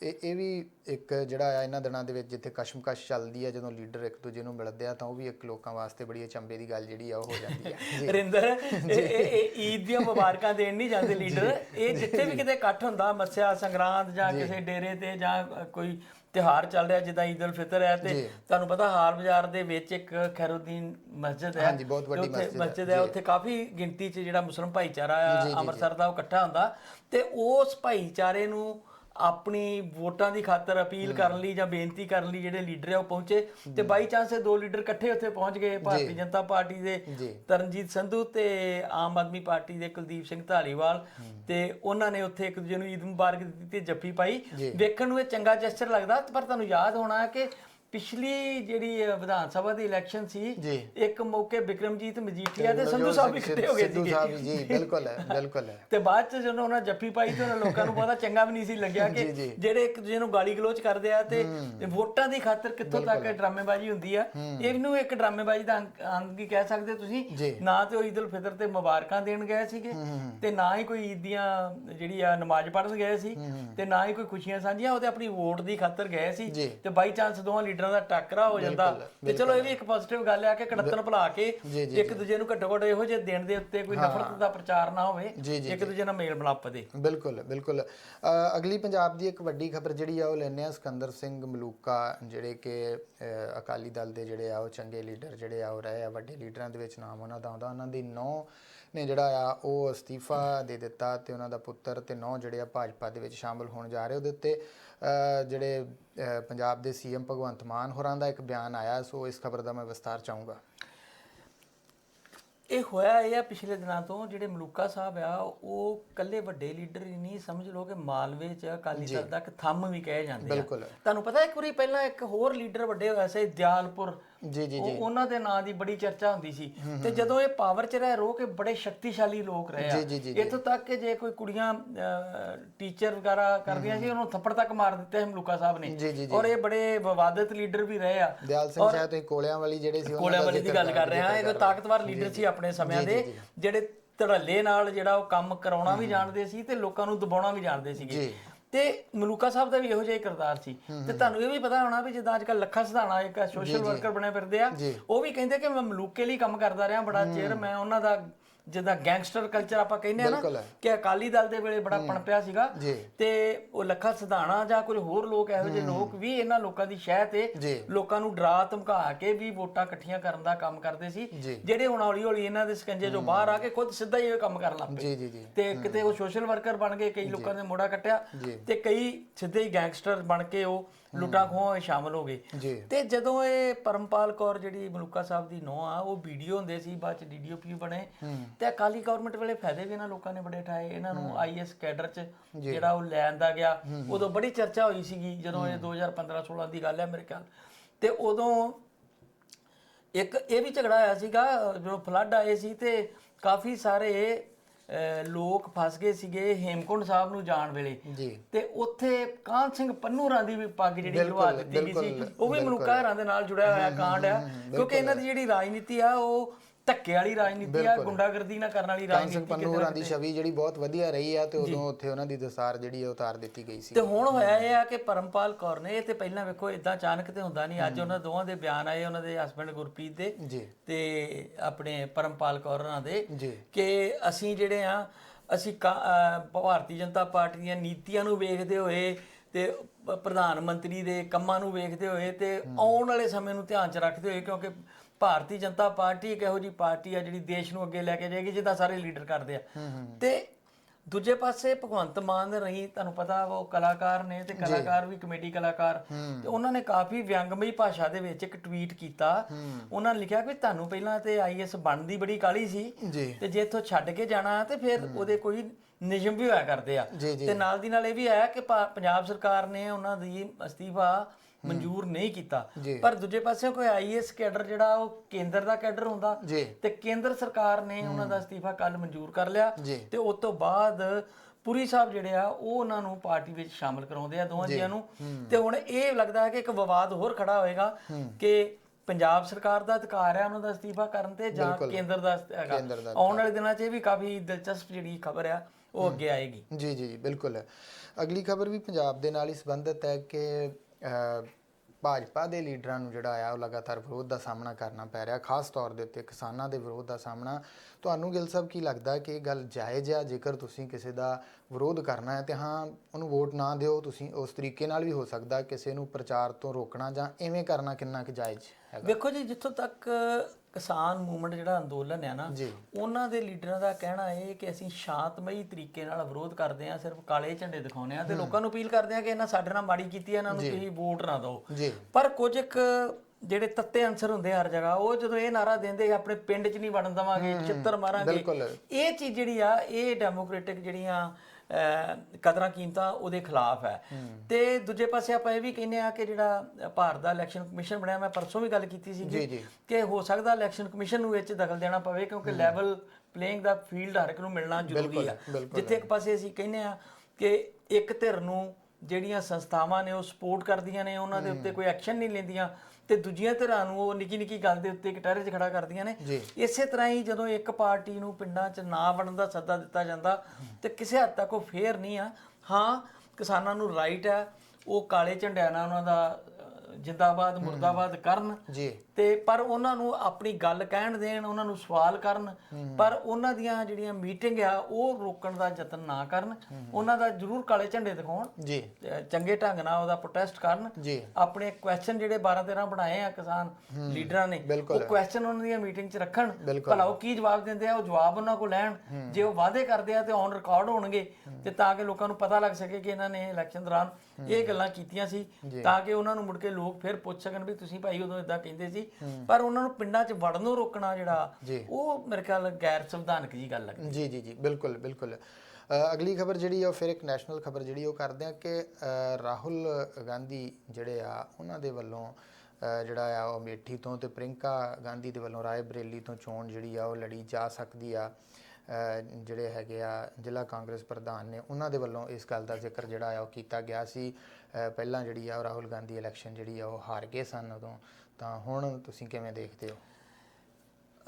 ਇਹ ਇਹ ਵੀ ਇੱਕ ਜਿਹੜਾ ਆ ਇਹਨਾਂ ਦਿਨਾਂ ਦੇ ਵਿੱਚ ਜਿੱਥੇ ਕਸ਼ਮਕਸ਼ ਚੱਲਦੀ ਆ ਜਦੋਂ ਲੀਡਰ ਇੱਕ ਦੂਜੇ ਨੂੰ ਮਿਲਦੇ ਆ ਤਾਂ ਉਹ ਵੀ ਇੱਕ ਲੋਕਾਂ ਵਾਸਤੇ ਬੜੀ ਅਚੰਭੇ ਦੀ ਗੱਲ ਜਿਹੜੀ ਆ ਉਹ ਹੋ ਜਾਂਦੀ ਆ। [LAUGHS]
ਰਿੰਦਰ ਇਹ ਈਦ ਦੀਆਂ ਮੁਬਾਰਕਾਂ ਦੇਣ ਨਹੀਂ ਜਾਂਦੇ [LAUGHS] ਲੀਡਰ। ਇਹ ਜਿੱਥੇ ਵੀ ਕਿਤੇ ਇਕੱਠ ਹੁੰਦਾ ਮੱਸਿਆ ਸੰਗਰਾਂਦ ਜਾਂ ਕਿਸੇ ਡੇਰੇ ਤੇ ਜਾਂ ਕੋਈ ਤਿਉਹਾਰ ਚੱਲ ਰਿਹਾ ਜਿੱਦਾਂ ਈਦ ਉਲ ਫਿਤਰ ਹੈ ਤੇ ਤੁਹਾਨੂੰ ਪਤਾ ਹਾਲ ਬਾਜ਼ਾਰ ਦੇ ਵਿੱਚ ਇੱਕ ਖੈਰੁਦੀਨ ਮਸਜਿਦ ਹੈ
ਹਾਂਜੀ, ਬਹੁਤ ਵੱਡੀ ਮਸਜਿਦ ਹੈ।
ਮਸਜਿਦ ਹੈ ਉੱਥੇ ਕਾਫੀ ਗਿਣਤੀ 'ਚ ਜਿਹੜਾ ਮੁਸਲਮਾਨ ਭਾਈਚਾਰਾ ਆ ਅੰਮ੍ਰਿਤਸਰ ਦਾ ਉਹ ਇਕੱਠਾ ਹੁੰਦਾ ਤੇ ਉਸ ਭਾਈਚਾਰੇ ਨੂੰ ਆਪਣੀ ਵੋਟਾਂ ਦੀ ਖਾਤਰ ਅਪੀਲ ਕਰਨ ਲਈ ਜਾਂ ਬੇਨਤੀ ਕਰਨ ਲਈ ਜਿਹੜੇ ਲੀਡਰ ਆ ਉਹ ਪਹੁੰਚੇ ਤੇ ਬਾਈ ਚਾਂਸ ਇਹ ਦੋ ਲੀਡਰ ਇਕੱਠੇ ਉੱਥੇ ਪਹੁੰਚ ਗਏ ਭਾਰਤੀ ਜਨਤਾ ਪਾਰਟੀ ਦੇ। ਤਰਨਜੀਤ ਸੰਧੂ ਤੇ ਆਮ ਆਦਮੀ ਪਾਰਟੀ ਦੇ ਕੁਲਦੀਪ ਸਿੰਘ ਧਾਲੀਵਾਲ ਤੇ ਉਹਨਾਂ ਨੇ ਉੱਥੇ ਇੱਕ ਦੂਜੇ ਨੂੰ ਈਦ ਮੁਬਾਰਕ ਦਿੱਤੀ ਤੇ ਜੱਫੀ ਪਾਈ। ਵੇਖਣ ਨੂੰ ਇਹ ਚੰਗਾ ਜੈਸਚਰ ਲੱਗਦਾ ਪਰ ਤੁਹਾਨੂੰ ਯਾਦ ਹੋਣਾ ਹੈ ਕਿ ਪਿਛਲੀ ਜਿਹੜੀ ਅ, ਵਿਧਾਨ ਸਭਾ ਦੀ ਇਲੈਕਸ਼ਨ ਸੀ
ਜੀ।
ਇੱਕ ਮੌਕੇ ਬਿਕਰਮਜੀਤ ਮਜੀਠੀਆ ਤੇ ਸੰਧੂ ਸਾਹਿਬ ਵੀ ਇਕੱਠੇ ਹੋ ਗਏ
ਸਿੱਧੂ
ਸੀਗੇ।
ਸਾਹਿਬ ਜੀ ਬਿਲਕੁਲ ਹੈ ਬਿਲਕੁਲ ਹੈ।
ਤੇ ਬਾਅਦ ਚ ਜਦੋਂ ਉਹਨਾਂ ਜੱਫੀ ਪਾਈ ਤੇ ਉਹਨਾਂ ਲੋਕਾਂ ਨੂੰ ਪਤਾ ਚੰਗਾ ਵੀ ਨਹੀਂ ਸੀ ਲੱਗਿਆ ਕਿ
ਜੀ, ਜੀ।
ਜਿਹੜੇ ਇੱਕ ਦੂਜੇ ਨੂੰ ਗਾਲੀ ਗਲੋਚ ਕਰਦੇ ਆ ਤੇ ਵੋਟਾਂ ਦੀ ਖਾਤਰ ਕਿੱਥੋਂ ਤੱਕ ਡਰਾਮੇਬਾਜ਼ੀ ਹੁੰਦੀ ਆ। ਇਹਨੂੰ ਇੱਕ ਡਰਾਮੇਬਾਜ਼ੀ ਦਾ ਅੰਗ- ਅੰਗ ਹੀ ਕਹਿ ਸਕਦੇ ਹੋ
ਜੀ।
ਤੁਸੀਂ ਨਾ ਤੇ ਉਹ ਈਦ ਉਲ ਫਿਤਰ ਤੇ ਮੁਬਾਰਕਾਂ ਦੇਣ ਗਏ ਸੀਗੇ ਤੇ ਨਾ ਹੀ ਕੋਈ ਈਦ ਦੀਆਂ ਜਿਹੜੀ ਆ ਨਮਾਜ਼ ਪੜ੍ਹਨ ਗਏ ਸੀ ਤੇ ਨਾ ਹੀ ਕੋਈ ਖੁਸ਼ੀਆਂ ਸਾਂਝੀਆਂ ਉਹ ਤੇ ਆਪਣੀ ਵੋਟ ਦੀ ਖਾਤਰ ਗਏ ਸੀ
ਜੀ।
ਤੇ ਬਾਈ ਚਾਂਸ ਦੋਵਾਂ ਲੀਡਰਾਂ ਦਾ ਟੱਕਰਾ ਹੋ ਜਾਂਦਾ ਤੇ ਚਲੋ ਇਹ ਵੀ ਇੱਕ ਪੋਜ਼ਿਟਿਵ ਗੱਲ ਆ ਕਿ ਕੜਤਨ ਭੁਲਾ ਕੇ ਇੱਕ ਦੂਜੇ ਨੂੰ ਘੱਟੋ ਘੱਟ ਇਹੋ ਜਿਹੇ ਦਿਨ ਦੇ ਉੱਤੇ ਕੋਈ ਨਫ਼ਰਤ ਦਾ ਪ੍ਰਚਾਰ ਨਾ ਹੋਵੇ ਇੱਕ ਦੂਜੇ ਨਾਲ ਮੇਲ ਮਿਲਾਪ ਵਧੇ।
ਬਿਲਕੁਲ ਬਿਲਕੁਲ। ਅਗਲੀ ਪੰਜਾਬ ਦੀ ਇੱਕ ਵੱਡੀ ਖਬਰ ਜਿਹੜੀ ਆ ਉਹ ਲੈਂਦੇ ਆ ਸਿਕੰਦਰ ਸਿੰਘ ਮਲੂਕਾ ਜਿਹੜੇ ਕਿ ਅਕਾਲੀ ਦਲ ਦੇ ਜਿਹੜੇ ਆ ਉਹ ਚੰਗੇ ਲੀਡਰ ਜਿਹੜੇ ਆ ਉਹ ਰਹੇ ਆ ਵੱਡੇ ਲੀਡਰਾਂ ਦੇ ਵਿੱਚ ਨਾਮ ਉਹਨਾਂ ਦਾ ਆਉਂਦਾ। ਉਹਨਾਂ ਦੀ ਨੌ ਨੇ ਜਿਹੜਾ ਆ ਉਹ ਅਸਤੀਫਾ ਦੇ ਦਿੱਤਾ ਤੇ ਉਹਨਾਂ ਦਾ ਪੁੱਤਰ ਤੇ ਨੌ ਜਿਹੜੇ ਆ ਭਾਜਪਾ ਦੇ ਵਿੱਚ ਸ਼ਾਮਲ ਹੋਣ ਜਾ ਰਹੇ ਉਹਦੇ ਉੱਤੇ ਜਿਹੜੇ ਪੰਜਾਬ ਦੇ ਸੀਐਮ ਭਗਵੰਤ ਮਾਨ ਹੋਰਾਂ ਦਾ ਇੱਕ ਬਿਆਨ ਆਇਆ ਸੋ ਇਸ ਖਬਰ ਦਾ ਮੈਂ ਵਿਸਤਾਰ ਚਾਹੂੰਗਾ।
ਇਹ ਹੋਇਆ ਇਹ ਆ ਪਿਛਲੇ ਦਿਨਾਂ ਤੋਂ ਜਿਹੜੇ ਮਲੂਕਾ ਸਾਹਿਬ ਆ ਉਹ ਕੱਲੇ ਵੱਡੇ ਲੀਡਰ ਹੀ ਨਹੀਂ ਸਮਝ ਲਓ ਕਿ ਮਾਲਵੇ ਚ ਅਕਾਲੀ ਦਲ ਦਾ ਇੱਕ ਥੰਮ ਵੀ ਕਹੇ ਜਾਂਦੇ ਆ। ਤੁਹਾਨੂੰ ਪਤਾ ਇੱਕ ਵਾਰੀ ਪਹਿਲਾਂ ਇੱਕ ਹੋਰ ਲੀਡਰ ਵੱਡੇ ਹੋਇਆ ਸੀ ਦਿਆਲਪੁਰ
ਜੀ ਜੀ
ਉਹ- ਉਹਨਾਂ ਦੇ ਨਾਂ ਦੀ ਬੜੀ ਚਰਚਾ ਹੁੰਦੀ ਸੀ। ਤੇ ਜਦੋਂ ਇਹ ਪਾਵਰ 'ਚ ਰਹਿ ਰੋ ਕੇ ਬੜੇ ਸ਼ਕਤੀਸ਼ਾਲੀ ਲੋਕ ਰਹੇ ਆ। ਇੱਥੋਂ ਤੱਕ ਕਿ ਜੇ ਕੋਈ ਕੁੜੀਆਂ ਟੀਚਰ ਵਗੈਰਾ ਕਰਦੀਆਂ ਸੀ ਉਹਨੂੰ ਥੱਪੜ ਤੱਕ ਮਾਰ ਦਿੱਤੇ ਸੀ ਮਲੂਕਾ ਸਾਹਿਬ ਨੇ। ਔਰ ਇਹ ਬੜੇ ਵਿਵਾਦਤ ਲੀਡਰ ਵੀ ਰਹੇ ਆ।
ਦਿਆਲ ਸਿੰਘ ਸਾਹਿਬ ਤੁਸੀਂ ਕੋਲਿਆਂ ਵਾਲੀ ਜਿਹੜੇ ਸੀ ਉਹਨਾਂ
ਕੋਲਿਆਂ
ਦਾ
ਵਾਲੀ ਦੀ ਗੱਲ ਕਰ ਰਹੇ ਹਾਂ ਇਹ ਤਾਕਤਵਰ ਲੀਡਰ ਸੀ ਆਪਣੇ ਸਮਿਆਂ ਦੇ ਜਿਹੜੇ ਧੜੱਲੇ ਨਾਲ ਜਿਹੜਾ ਉਹ ਕੰਮ ਕਰਾਉਣਾ ਵੀ ਜਾਣਦੇ ਸੀ ਤੇ ਲੋਕਾਂ ਨੂੰ ਦਬਾਉਣਾ ਵੀ ਜਾਣਦੇ ਸੀਗੇ। ਤੇ ਮਲੂਕਾ ਸਾਹਿਬ ਦਾ ਵੀ ਇਹੋ ਜਿਹਾ ਹੀ ਕਿਰਦਾਰ ਸੀ। ਤੇ ਤੁਹਾਨੂੰ ਇਹ ਵੀ ਪਤਾ ਹੋਣਾ ਵੀ ਜਿੱਦਾਂ ਅੱਜਕੱਲ ਲੱਖਾ ਸਿਧਾਣਾ ਇੱਕ ਸੋਸ਼ਲ ਵਰਕਰ ਬਣੇ ਫਿਰਦੇ ਆ। ਉਹ ਵੀ ਕਹਿੰਦੇ ਕਿ ਮੈਂ ਮਲੂਕੇ ਲਈ ਕੰਮ ਕਰਦਾ ਰਿਹਾ ਬੜਾ ਚਿਰ ਮੈਂ ਉਹਨਾਂ ਦਾ ਜਿੱਦਾਂ ਗੈਂਗਸਟਰ ਕਲਚਰ ਆਪਾਂ ਕਹਿੰਦੇ ਆ ਨਾ
ਬਿਲਕੁਲ ਹੈ।
ਕਿ ਅਕਾਲੀ ਦਲ ਦੇ ਵੇਲੇ ਬੜਾ ਪਣਪਿਆ ਸੀਗਾ
ਜੀ।
ਤੇ ਉਹ ਲੱਖਾ ਸਿਧਾਣਾ ਜਾਂ ਕੋਈ ਹੋਰ ਲੋਕ ਇਹੋ ਜਿਹੇ ਲੋਕ ਵੀ ਇਹਨਾਂ ਲੋਕਾਂ ਦੀ ਸ਼ਹਿ ਤੇ
ਜੀ।
ਲੋਕਾਂ ਨੂੰ ਡਰਾ ਧਮਕਾ ਕੇ ਵੀ ਵੋਟਾਂ ਇਕੱਠੀਆਂ ਕਰਨ ਦਾ ਕੰਮ ਕਰਦੇ ਸੀ।
ਜੀ।
ਜਿਹੜੇ ਹੁਣ ਹੌਲੀ ਹੌਲੀ ਇਹਨਾਂ ਦੇ ਸਕੰਜੇ ਚੋਂ ਬਾਹਰ ਆ ਕੇ ਖੁਦ ਸਿੱਧਾ ਹੀ ਇਹ ਕੰਮ ਕਰਨ ਲੱਗ ਪਏ।
ਜੀ ਜੀ ਜੀ।
ਤੇ ਕਿਤੇ ਉਹ ਸੋਸ਼ਲ ਵਰਕਰ ਬਣ ਗਏ ਕਈ ਲੋਕਾਂ ਨੇ ਮੋੜਾ ਕੱਟਿਆ ਤੇ ਕਈ ਸਿੱਧੇ ਹੀ ਗੈਂਗਸਟਰ ਬਣ ਕੇ ਉਹ ਲੁੱਟਾਂ ਖੋਹਾਂ ਵਿੱਚ ਸ਼ਾਮਲ ਹੋ ਗਏ। ਤੇ ਜਦੋਂ ਇਹ ਪਰਮਪਾਲ ਕੌਰ ਜਿਹੜੀ ਮਲੂਕਾ ਸਾਹਿਬ ਦੀ ਨੋਹ ਆ ਉਹ ਵੀਡੀਓ ਹੁੰਦੇ ਸੀ ਬਾਅਦ ਚ ਡੀਡੀਓਪੀ ਬਣੇ। ਤੇ ਅਕਾਲੀ ਗਵਰਨਮੈਂਟ ਵੇਲੇ ਫਾਇਦੇ ਵੀ ਇਹਨਾਂ ਲੋਕਾਂ ਨੇ ਬੜੇ ਠਾਏ ਇਹਨਾਂ ਨੂੰ ਆਈਐਸ ਕੈਡਰ ਚ ਜਿਹੜਾ ਉਹ ਲੈਣ ਦਾ ਗਿਆ ਉਦੋਂ ਬੜੀ ਚਰਚਾ ਹੋਈ ਸੀਗੀ ਜਦੋਂ ਇਹ 2015 16 ਦੀ ਗੱਲ ਹੈ ਮੇਰੇ ਖਿਆਲ। ਤੇ ਉਦੋਂ ਇੱਕ ਇਹ ਵੀ ਝਗੜਾ ਆਇਆ ਸੀਗਾ ਜਦੋਂ ਫਲੱਡ ਆਏ ਸੀ ਤੇ ਕਾਫੀ ਸਾਰੇ ਲੋਕ ਫਸ ਗਏ ਸੀਗੇ ਹੇਮਕੁੰਡ ਸਾਹਿਬ ਨੂੰ ਜਾਣ ਵੇਲੇ।
ਜੀ।
ਤੇ ਉੱਥੇ ਕਾਹਨ ਸਿੰਘ ਪੰਨੂਰਾਂ ਦੀ ਵੀ ਪੱਗ ਜਿਹੜੀ ਲਵਾ ਦਿੱਤੀ ਗਈ ਸੀ। ਉਹ ਵੀ ਘਰਾਂ ਦੇ ਨਾਲ ਜੁੜਿਆ ਹੋਇਆ ਕਾਂਡ ਆ। ਕਿਉਂਕਿ ਇਹਨਾਂ ਦੀ ਜਿਹੜੀ ਰਾਜਨੀਤੀ ਆ ਉਹ ਧੱਕੇ ਵਾਲੀ ਰਾਜਨੀਤੀ ਆ ਗੁੰਡਾਗਰਦੀ ਨਾ ਕਰਨ ਵਾਲੀ
ਕਾਨ ਸਿੰਘ
ਰਾਜਨੀਤੀ
ਪੰਨੂ ਹੋਰਾਂ ਦੀ ਛਵੀ ਜਿਹੜੀ ਬਹੁਤ ਵਧੀਆ ਰਹੀ ਆ ਤੇ ਉਦੋਂ ਉੱਥੇ ਉਹਨਾਂ ਦੀ ਦਸਾਰ ਜਿਹੜੀ ਆ ਉਤਾਰ ਦਿੱਤੀ ਗਈ ਸੀ।
ਤੇ ਹੁਣ ਹੋਇਆ ਇਹ ਆ ਕਿ ਪਰਮਪਾਲ ਕੌਰ ਨੇ ਇਹ ਤੇ ਪਹਿਲਾਂ ਵੇਖੋ ਇਦਾਂ ਅਚਾਨਕ ਤੇ ਹੁੰਦਾ ਨਹੀਂ ਅੱਜ ਉਹਨਾਂ ਦੋਵਾਂ ਦੇ ਬਿਆਨ ਆਏ ਉਹਨਾਂ ਦੇ ਹਸਬੰਡ ਗੁਰਪ੍ਰੀਤ ਦੇ ਤੇ ਆਪਣੇ ਪਰਮਪਾਲ ਕੌਰ ਦੇ ਕਿ ਅਸੀਂ ਜਿਹੜੇ ਆ ਅਸੀਂ ਭਾਰਤੀ ਜਨਤਾ ਪਾਰਟੀ ਦੀਆਂ ਨੀਤੀਆਂ ਨੂੰ ਵੇਖਦੇ ਹੋਏ ਤੇ ਪ੍ਰਧਾਨ ਮੰਤਰੀ ਦੇ ਕੰਮਾਂ ਨੂੰ ਵੇਖਦੇ ਹੋਏ ਤੇ ਆਉਣ ਵਾਲੇ ਸਮੇਂ ਨੂੰ ਧਿਆਨ 'ਚ ਰੱਖਦੇ ਹੋਏ ਕਿਉਂਕਿ ਭਾਰਤੀ ਜਨਤਾ ਪਾਰਟੀ ਇੱਕ ਇਹੋ ਜੀ ਪਾਰਟੀ ਆ ਜਿਹੜੀ ਦੇਸ਼ ਨੂੰ ਅੱਗੇ ਲੈ ਕੇ ਜਾਏਗੀ ਜਿਹਦਾ ਸਾਰੇ ਲੀਡਰ ਕਰਦੇ ਆ। ਤੇ ਦੂਜੇ ਪਾਸੇ ਭਗਵੰਤ ਮਾਨ ਰਹੀ ਤੁਹਾਨੂੰ ਪਤਾ ਉਹ ਕਲਾਕਾਰ ਨੇ ਤੇ ਕਲਾਕਾਰ ਵੀ ਕਮੇਡੀ ਕਲਾਕਾਰ। ਤੇ ਉਹਨਾਂ ਨੇ ਕਾਫੀ ਵਿਅੰਗਮਈ ਭਾਸ਼ਾ ਦੇ ਵਿੱਚ ਇੱਕ ਟਵੀਟ ਕੀਤਾ। ਉਹਨਾਂ ਨੇ ਲਿਖਿਆ ਕਿ ਤੁਹਾਨੂੰ ਪਹਿਲਾਂ ਤੇ ਆਈਐਸ ਬਣਦੀ ਬੜੀ ਕਾਲੀ ਸੀ। ਤੇ ਜੇ ਇੱਥੋਂ ਛੱਡ ਕੇ ਜਾਣਾ ਤੇ ਫਿਰ ਉਹਦੇ ਕੋਈ ਨਿਯਮ ਵੀ ਹੋਇਆ ਕਰਦੇ ਆ। ਤੇ ਨਾਲ ਦੀ ਨਾਲ ਇਹ ਵੀ ਆਇਆ ਕਿ ਪੰਜਾਬ ਸਰਕਾਰ ਨੇ ਉਹਨਾਂ ਦੀ ਅਸਤੀਫਾ ਮਨਜ਼ੂਰ ਨਹੀਂ ਕੀਤਾ। ਪਰ ਦੂਜੇ ਪਾਸੇ ਕੋਈ ਆਈਐਸ ਕੈਡਰ ਜਿਹੜਾ ਉਹ ਕੇਂਦਰ ਦਾ ਕੈਡਰ ਹੁੰਦਾ ਤੇ ਕੇਂਦਰ ਸਰਕਾਰ ਨੇ ਉਹਨਾਂ ਦਾ ਅਸਤੀਫਾ ਕੱਲ ਮਨਜ਼ੂਰ ਕਰ ਲਿਆ। ਤੇ ਉਸ ਤੋਂ ਬਾਅਦ ਪੁਰੀ ਸਾਹਿਬ ਜਿਹੜੇ ਆ ਉਹ ਉਹਨਾਂ ਨੂੰ ਪਾਰਟੀ ਵਿੱਚ ਸ਼ਾਮਲ ਕਰਾਉਂਦੇ ਆ ਦੋਵਾਂ ਜੀਆਂ ਨੂੰ। ਤੇ ਹੁਣ ਇਹ ਲੱਗਦਾ ਹੈ ਕਿ ਇੱਕ ਵਿਵਾਦ ਹੋਰ ਖੜਾ ਹੋਏਗਾ ਕਿ ਪੰਜਾਬ ਸਰਕਾਰ ਦਾ ਅਧਿਕਾਰ ਹੈ ਉਹਨਾਂ ਦਾ ਅਸਤੀਫਾ ਕਰਨ ਤੇ ਜਾਂ ਕੇਂਦਰ ਦਾ ਆਉਣ ਵਾਲੇ ਦਿਨਾਂ 'ਚ ਇਹ ਵੀ ਕਾਫੀ ਦਿਲਚਸਪ ਜਿਹੜੀ ਖਬਰ ਆ ਉਹ ਅੱਗੇ ਆਏਗੀ।
ਜੀ ਜੀ ਬਿਲਕੁਲ। ਅਗਲੀ ਖਬਰ ਵੀ ਪੰਜਾਬ ਦੇ ਨਾਲ ਹੀ ਸੰਬੰਧਿਤ ਹੈ ਕਿ ਭਾਜਪਾ ਦੇ ਲੀਡਰਾਂ ਨੂੰ ਜਿਹੜਾ ਆ ਉਹ ਲਗਾਤਾਰ ਵਿਰੋਧ ਦਾ ਸਾਹਮਣਾ ਕਰਨਾ ਪੈ ਰਿਹਾ। ਖਾਸ ਤੌਰ ਦੇ ਉੱਤੇ ਕਿਸਾਨਾਂ ਦੇ ਵਿਰੋਧ ਦਾ ਸਾਹਮਣਾ। ਤੁਹਾਨੂੰ ਗਿਲ ਸਾਹਿਬ, ਕੀ ਲੱਗਦਾ ਕਿ ਇਹ ਗੱਲ ਜਾਇਜ਼ ਆ? ਜੇਕਰ ਤੁਸੀਂ ਕਿਸੇ ਦਾ ਵਿਰੋਧ ਕਰਨਾ ਹੈ ਤੇ ਹਾਂ, ਉਹਨੂੰ ਵੋਟ ਨਾ ਦਿਓ, ਤੁਸੀਂ ਉਸ ਤਰੀਕੇ ਨਾਲ ਵੀ ਹੋ ਸਕਦਾ, ਕਿਸੇ ਨੂੰ ਪ੍ਰਚਾਰ ਤੋਂ ਰੋਕਣਾ ਜਾਂ ਐਵੇਂ ਕਰਨਾ ਕਿੰਨਾ ਕੁ ਜਾਇਜ਼ ਹੈਗਾ?
ਵੇਖੋ ਜੀ, ਜਿੱਥੋਂ ਤੱਕ ਕਿਸਾਨ ਮੂਵਮੈਂਟ ਜਿਹੜਾ ਅੰਦੋਲਨ ਹੈ ਨਾ ਉਹਨਾਂ ਦੇ ਲੀਡਰਾਂ ਦਾ ਕਹਿਣਾ ਇਹ ਕਿ ਅਸੀਂ ਸ਼ਾਂਤਮਈ ਤਰੀਕੇ ਨਾਲ ਵਿਰੋਧ ਕਰਦੇ ਆ ਸਿਰਫ ਕਾਲੇ ਝੰਡੇ ਦਿਖਾਉਂਦੇ ਆ ਤੇ ਲੋਕਾਂ ਨੂੰ ਅਪੀਲ ਕਰਦੇ ਆ ਕਿ ਇਹਨਾਂ ਸਾਡੇ ਨਾਲ ਮਾੜੀ ਕੀਤੀ ਹੈ ਇਹਨਾਂ ਨੂੰ ਤੁਸੀਂ ਵੋਟ ਨਾ ਦਿਓ। ਪਰ ਕੁਝ ਇੱਕ ਜਿਹੜੇ ਤੱਤੇ ਅੰਸਰ ਹੁੰਦੇ ਆ ਹਰ ਜਗ੍ਹਾ ਉਹ ਜਦੋਂ ਇਹ ਨਾਰਾ ਦਿੰਦੇ ਆਪਣੇ ਪਿੰਡ 'ਚ ਨਹੀਂ ਵੜਨ ਦਵਾਂਗੇ ਚਿੱਤਰ ਮਾਰਾਂਗੇ। ਇਹ ਚੀਜ਼ ਜਿਹੜੀ ਆ ਇਹ ਡੈਮੋਕ੍ਰੈਟਿਕ ਜਿਹੜੀਆਂ ਕਦਰਾਂ ਕੀਮਤਾਂ ਉਹਦੇ ਖਿਲਾਫ ਹੈ। ਤੇ ਦੂਜੇ ਪਾਸੇ ਆਪਾਂ ਇਹ ਵੀ ਕਹਿੰਦੇ ਆ ਕਿ ਜਿਹੜਾ ਭਾਰਤ ਦਾ ਇਲੈਕਸ਼ਨ ਕਮਿਸ਼ਨ ਬਣਿਆ ਮੈਂ ਪਰਸੋਂ ਵੀ ਗੱਲ ਕੀਤੀ ਸੀ। ਕਿ ਹੋ ਸਕਦਾ ਇਲੈਕਸ਼ਨ ਕਮਿਸ਼ਨ ਨੂੰ ਵਿੱਚ ਦਖਲ ਦੇਣਾ ਪਵੇ ਕਿਉਂਕਿ ਲੈਵਲ ਪਲੇਇੰਗ ਦਾ ਫੀਲਡ ਹਰ ਇੱਕ ਨੂੰ ਮਿਲਣਾ ਜ਼ਰੂਰੀ ਹੈ। ਜਿੱਥੇ ਇੱਕ ਪਾਸੇ ਅਸੀਂ ਕਹਿੰਦੇ ਆ ਕਿ ਇੱਕ ਧਿਰ ਨੂੰ ਜਿਹੜੀਆਂ ਸੰਸਥਾਵਾਂ ਨੇ ਉਹ ਸਪੋਰਟ ਕਰਦੀਆਂ ਨੇ ਉਹਨਾਂ ਦੇ ਉੱਤੇ ਕੋਈ ਐਕਸ਼ਨ ਨਹੀਂ ਲੈਂਦੀਆਂ ਤੇ ਦੂਜੀਆਂ ਧਿਰਾਂ ਨੂੰ ਉਹ ਨਿੱਕੀ ਨਿੱਕੀ ਗੱਲ ਦੇ ਉੱਤੇ ਕਟਹਿਰੇ 'ਚ ਖੜਾ ਕਰਦੀਆਂ ਨੇ। ਇਸੇ ਤਰ੍ਹਾਂ ਹੀ ਜਦੋਂ ਇੱਕ ਪਾਰਟੀ ਨੂੰ ਪਿੰਡਾਂ 'ਚ ਨਾ ਵੜਨ ਦਾ ਸੱਦਾ ਦਿੱਤਾ ਜਾਂਦਾ ਤੇ ਕਿਸੇ ਹੱਦ ਤੱਕ ਉਹ ਫੇਅਰ ਨਹੀਂ ਆ। ਹਾਂ ਕਿਸਾਨਾਂ ਨੂੰ ਰਾਈਟ ਹੈ ਉਹ ਕਾਲੇ ਝੰਡਿਆਂ ਨਾਲ ਉਹਨਾਂ ਦਾ ਜਿੰਦਾਬਾਦ ਮੁਰਦਾਬਾਦ ਕਰਨ
ਜੀ।
ਤੇ ਪਰ ਉਹਨਾਂ ਨੂੰ ਆਪਣੀ ਗੱਲ ਕਹਿਣ ਦੇਣ ਉਹਨਾਂ ਨੂੰ ਸਵਾਲ ਕਰਨ ਪਰ ਉਹਨਾਂ ਦੀਆਂ ਜਿਹੜੀਆਂ ਮੀਟਿੰਗ ਆ ਉਹ ਰੋਕਣ ਦਾ ਯਤਨ ਨਾ ਕਰਨ। ਉਹਨਾਂ ਦਾ ਜ਼ਰੂਰ ਕਾਲੇ ਝੰਡੇ ਦਿਖਾਉਣ।
ਜੀ।
ਚੰਗੇ ਢੰਗ ਨਾਲ ਉਹਦਾ ਪ੍ਰੋਟੈਸਟ ਕਰਨ।
ਜੀ।
ਆਪਣੇ ਕੁਐਸਚਨ ਜਿਹੜੇ 12 13 ਬਣਾਏ ਆ ਕਿਸਾਨ ਲੀਡਰਾਂ ਨੇ। ਉਹ ਕੁਐਸਚਨ ਉਹਨਾਂ ਦੀਆਂ ਮੀਟਿੰਗ 'ਚ ਰੱਖਣ। ਭਲਾ ਉਹ ਕੀ ਜਵਾਬ ਦਿੰਦੇ ਆ ਉਹ ਜਵਾਬ ਉਹਨਾਂ ਕੋਲ ਲੈਣ। ਜੇ ਉਹ ਵਾਅਦੇ ਕਰਦੇ ਆ ਤੇ ਔਨ ਰਿਕਾਰਡ ਹੋਣਗੇ ਤੇ ਤਾਂ ਕਿ ਲੋਕਾਂ ਨੂੰ ਪਤਾ ਲੱਗ ਸਕੇ ਕਿ ਇਹਨਾਂ ਨੇ ਇਲੈਕਸ਼ਨ ਦੌਰਾਨ ਇਹ ਗੱਲਾਂ ਕੀਤੀਆਂ ਸੀ ਤਾਂ ਕਿ ਉਹਨਾਂ ਨੂੰ ਮੁੜ ਕੇ ਲੋਕ ਫਿਰ ਪੁੱਛ ਸਕਣ ਵੀ ਤੁਸੀਂ ਭਾਈ ਉਦੋਂ ਇਦਾਂ ਕਹਿੰਦੇ ਸੀ ਪਰ ਉਹਨਾਂ ਨੂੰ ਪਿੰਡਾਂ 'ਚ ਵੜਨ ਨੂੰ ਰੋਕਣਾ ਜਿਹੜਾ। ਉਹ ਮੇਰੇ ਖਿਆਲ ਗੈਰ ਸੰਵਿਧਾਨਕ ਜੀ ਗੱਲ ਲੱਗਦੀ
ਜੀ ਜੀ ਜੀ ਬਿਲਕੁਲ ਬਿਲਕੁਲ। ਅਗਲੀ ਖਬਰ ਜਿਹੜੀ ਆ ਫਿਰ ਇੱਕ ਨੈਸ਼ਨਲ ਖਬਰ ਜਿਹੜੀ ਉਹ ਕਰਦੇ ਆ ਕਿ ਰਾਹੁਲ ਗਾਂਧੀ ਜਿਹੜੇ ਆ ਉਹਨਾਂ ਦੇ ਵੱਲੋਂ ਜਿਹੜਾ ਆ ਉਹ ਅਮੇਠੀ ਤੋਂ ਤੇ ਪ੍ਰਿੰਕਾ ਗਾਂਧੀ ਦੇ ਵੱਲੋਂ ਰਾਏ ਬਰੇਲੀ ਤੋਂ ਚੋਣ ਜਿਹੜੀ ਆ ਉਹ ਲੜੀ ਜਾ ਸਕਦੀ ਆ। ਜਿਹੜੇ ਹੈਗੇ ਆ ਜ਼ਿਲ੍ਹਾ ਕਾਂਗਰਸ ਪ੍ਰਧਾਨ ਨੇ ਉਹਨਾਂ ਦੇ ਵੱਲੋਂ ਇਸ ਗੱਲ ਦਾ ਜ਼ਿਕਰ ਜਿਹੜਾ ਆ ਉਹ ਕੀਤਾ ਗਿਆ ਸੀ। ਪਹਿਲਾਂ ਜਿਹੜੀ ਆ ਰਾਹੁਲ ਗਾਂਧੀ ਇਲੈਕਸ਼ਨ ਜਿਹੜੀ ਆ ਉਹ ਹਾਰ ਗਏ ਸਨ ਉਦੋਂ। ਤਾਂ ਹੁਣ ਤੁਸੀਂ ਕਿਵੇਂ ਦੇਖਦੇ ਹੋ?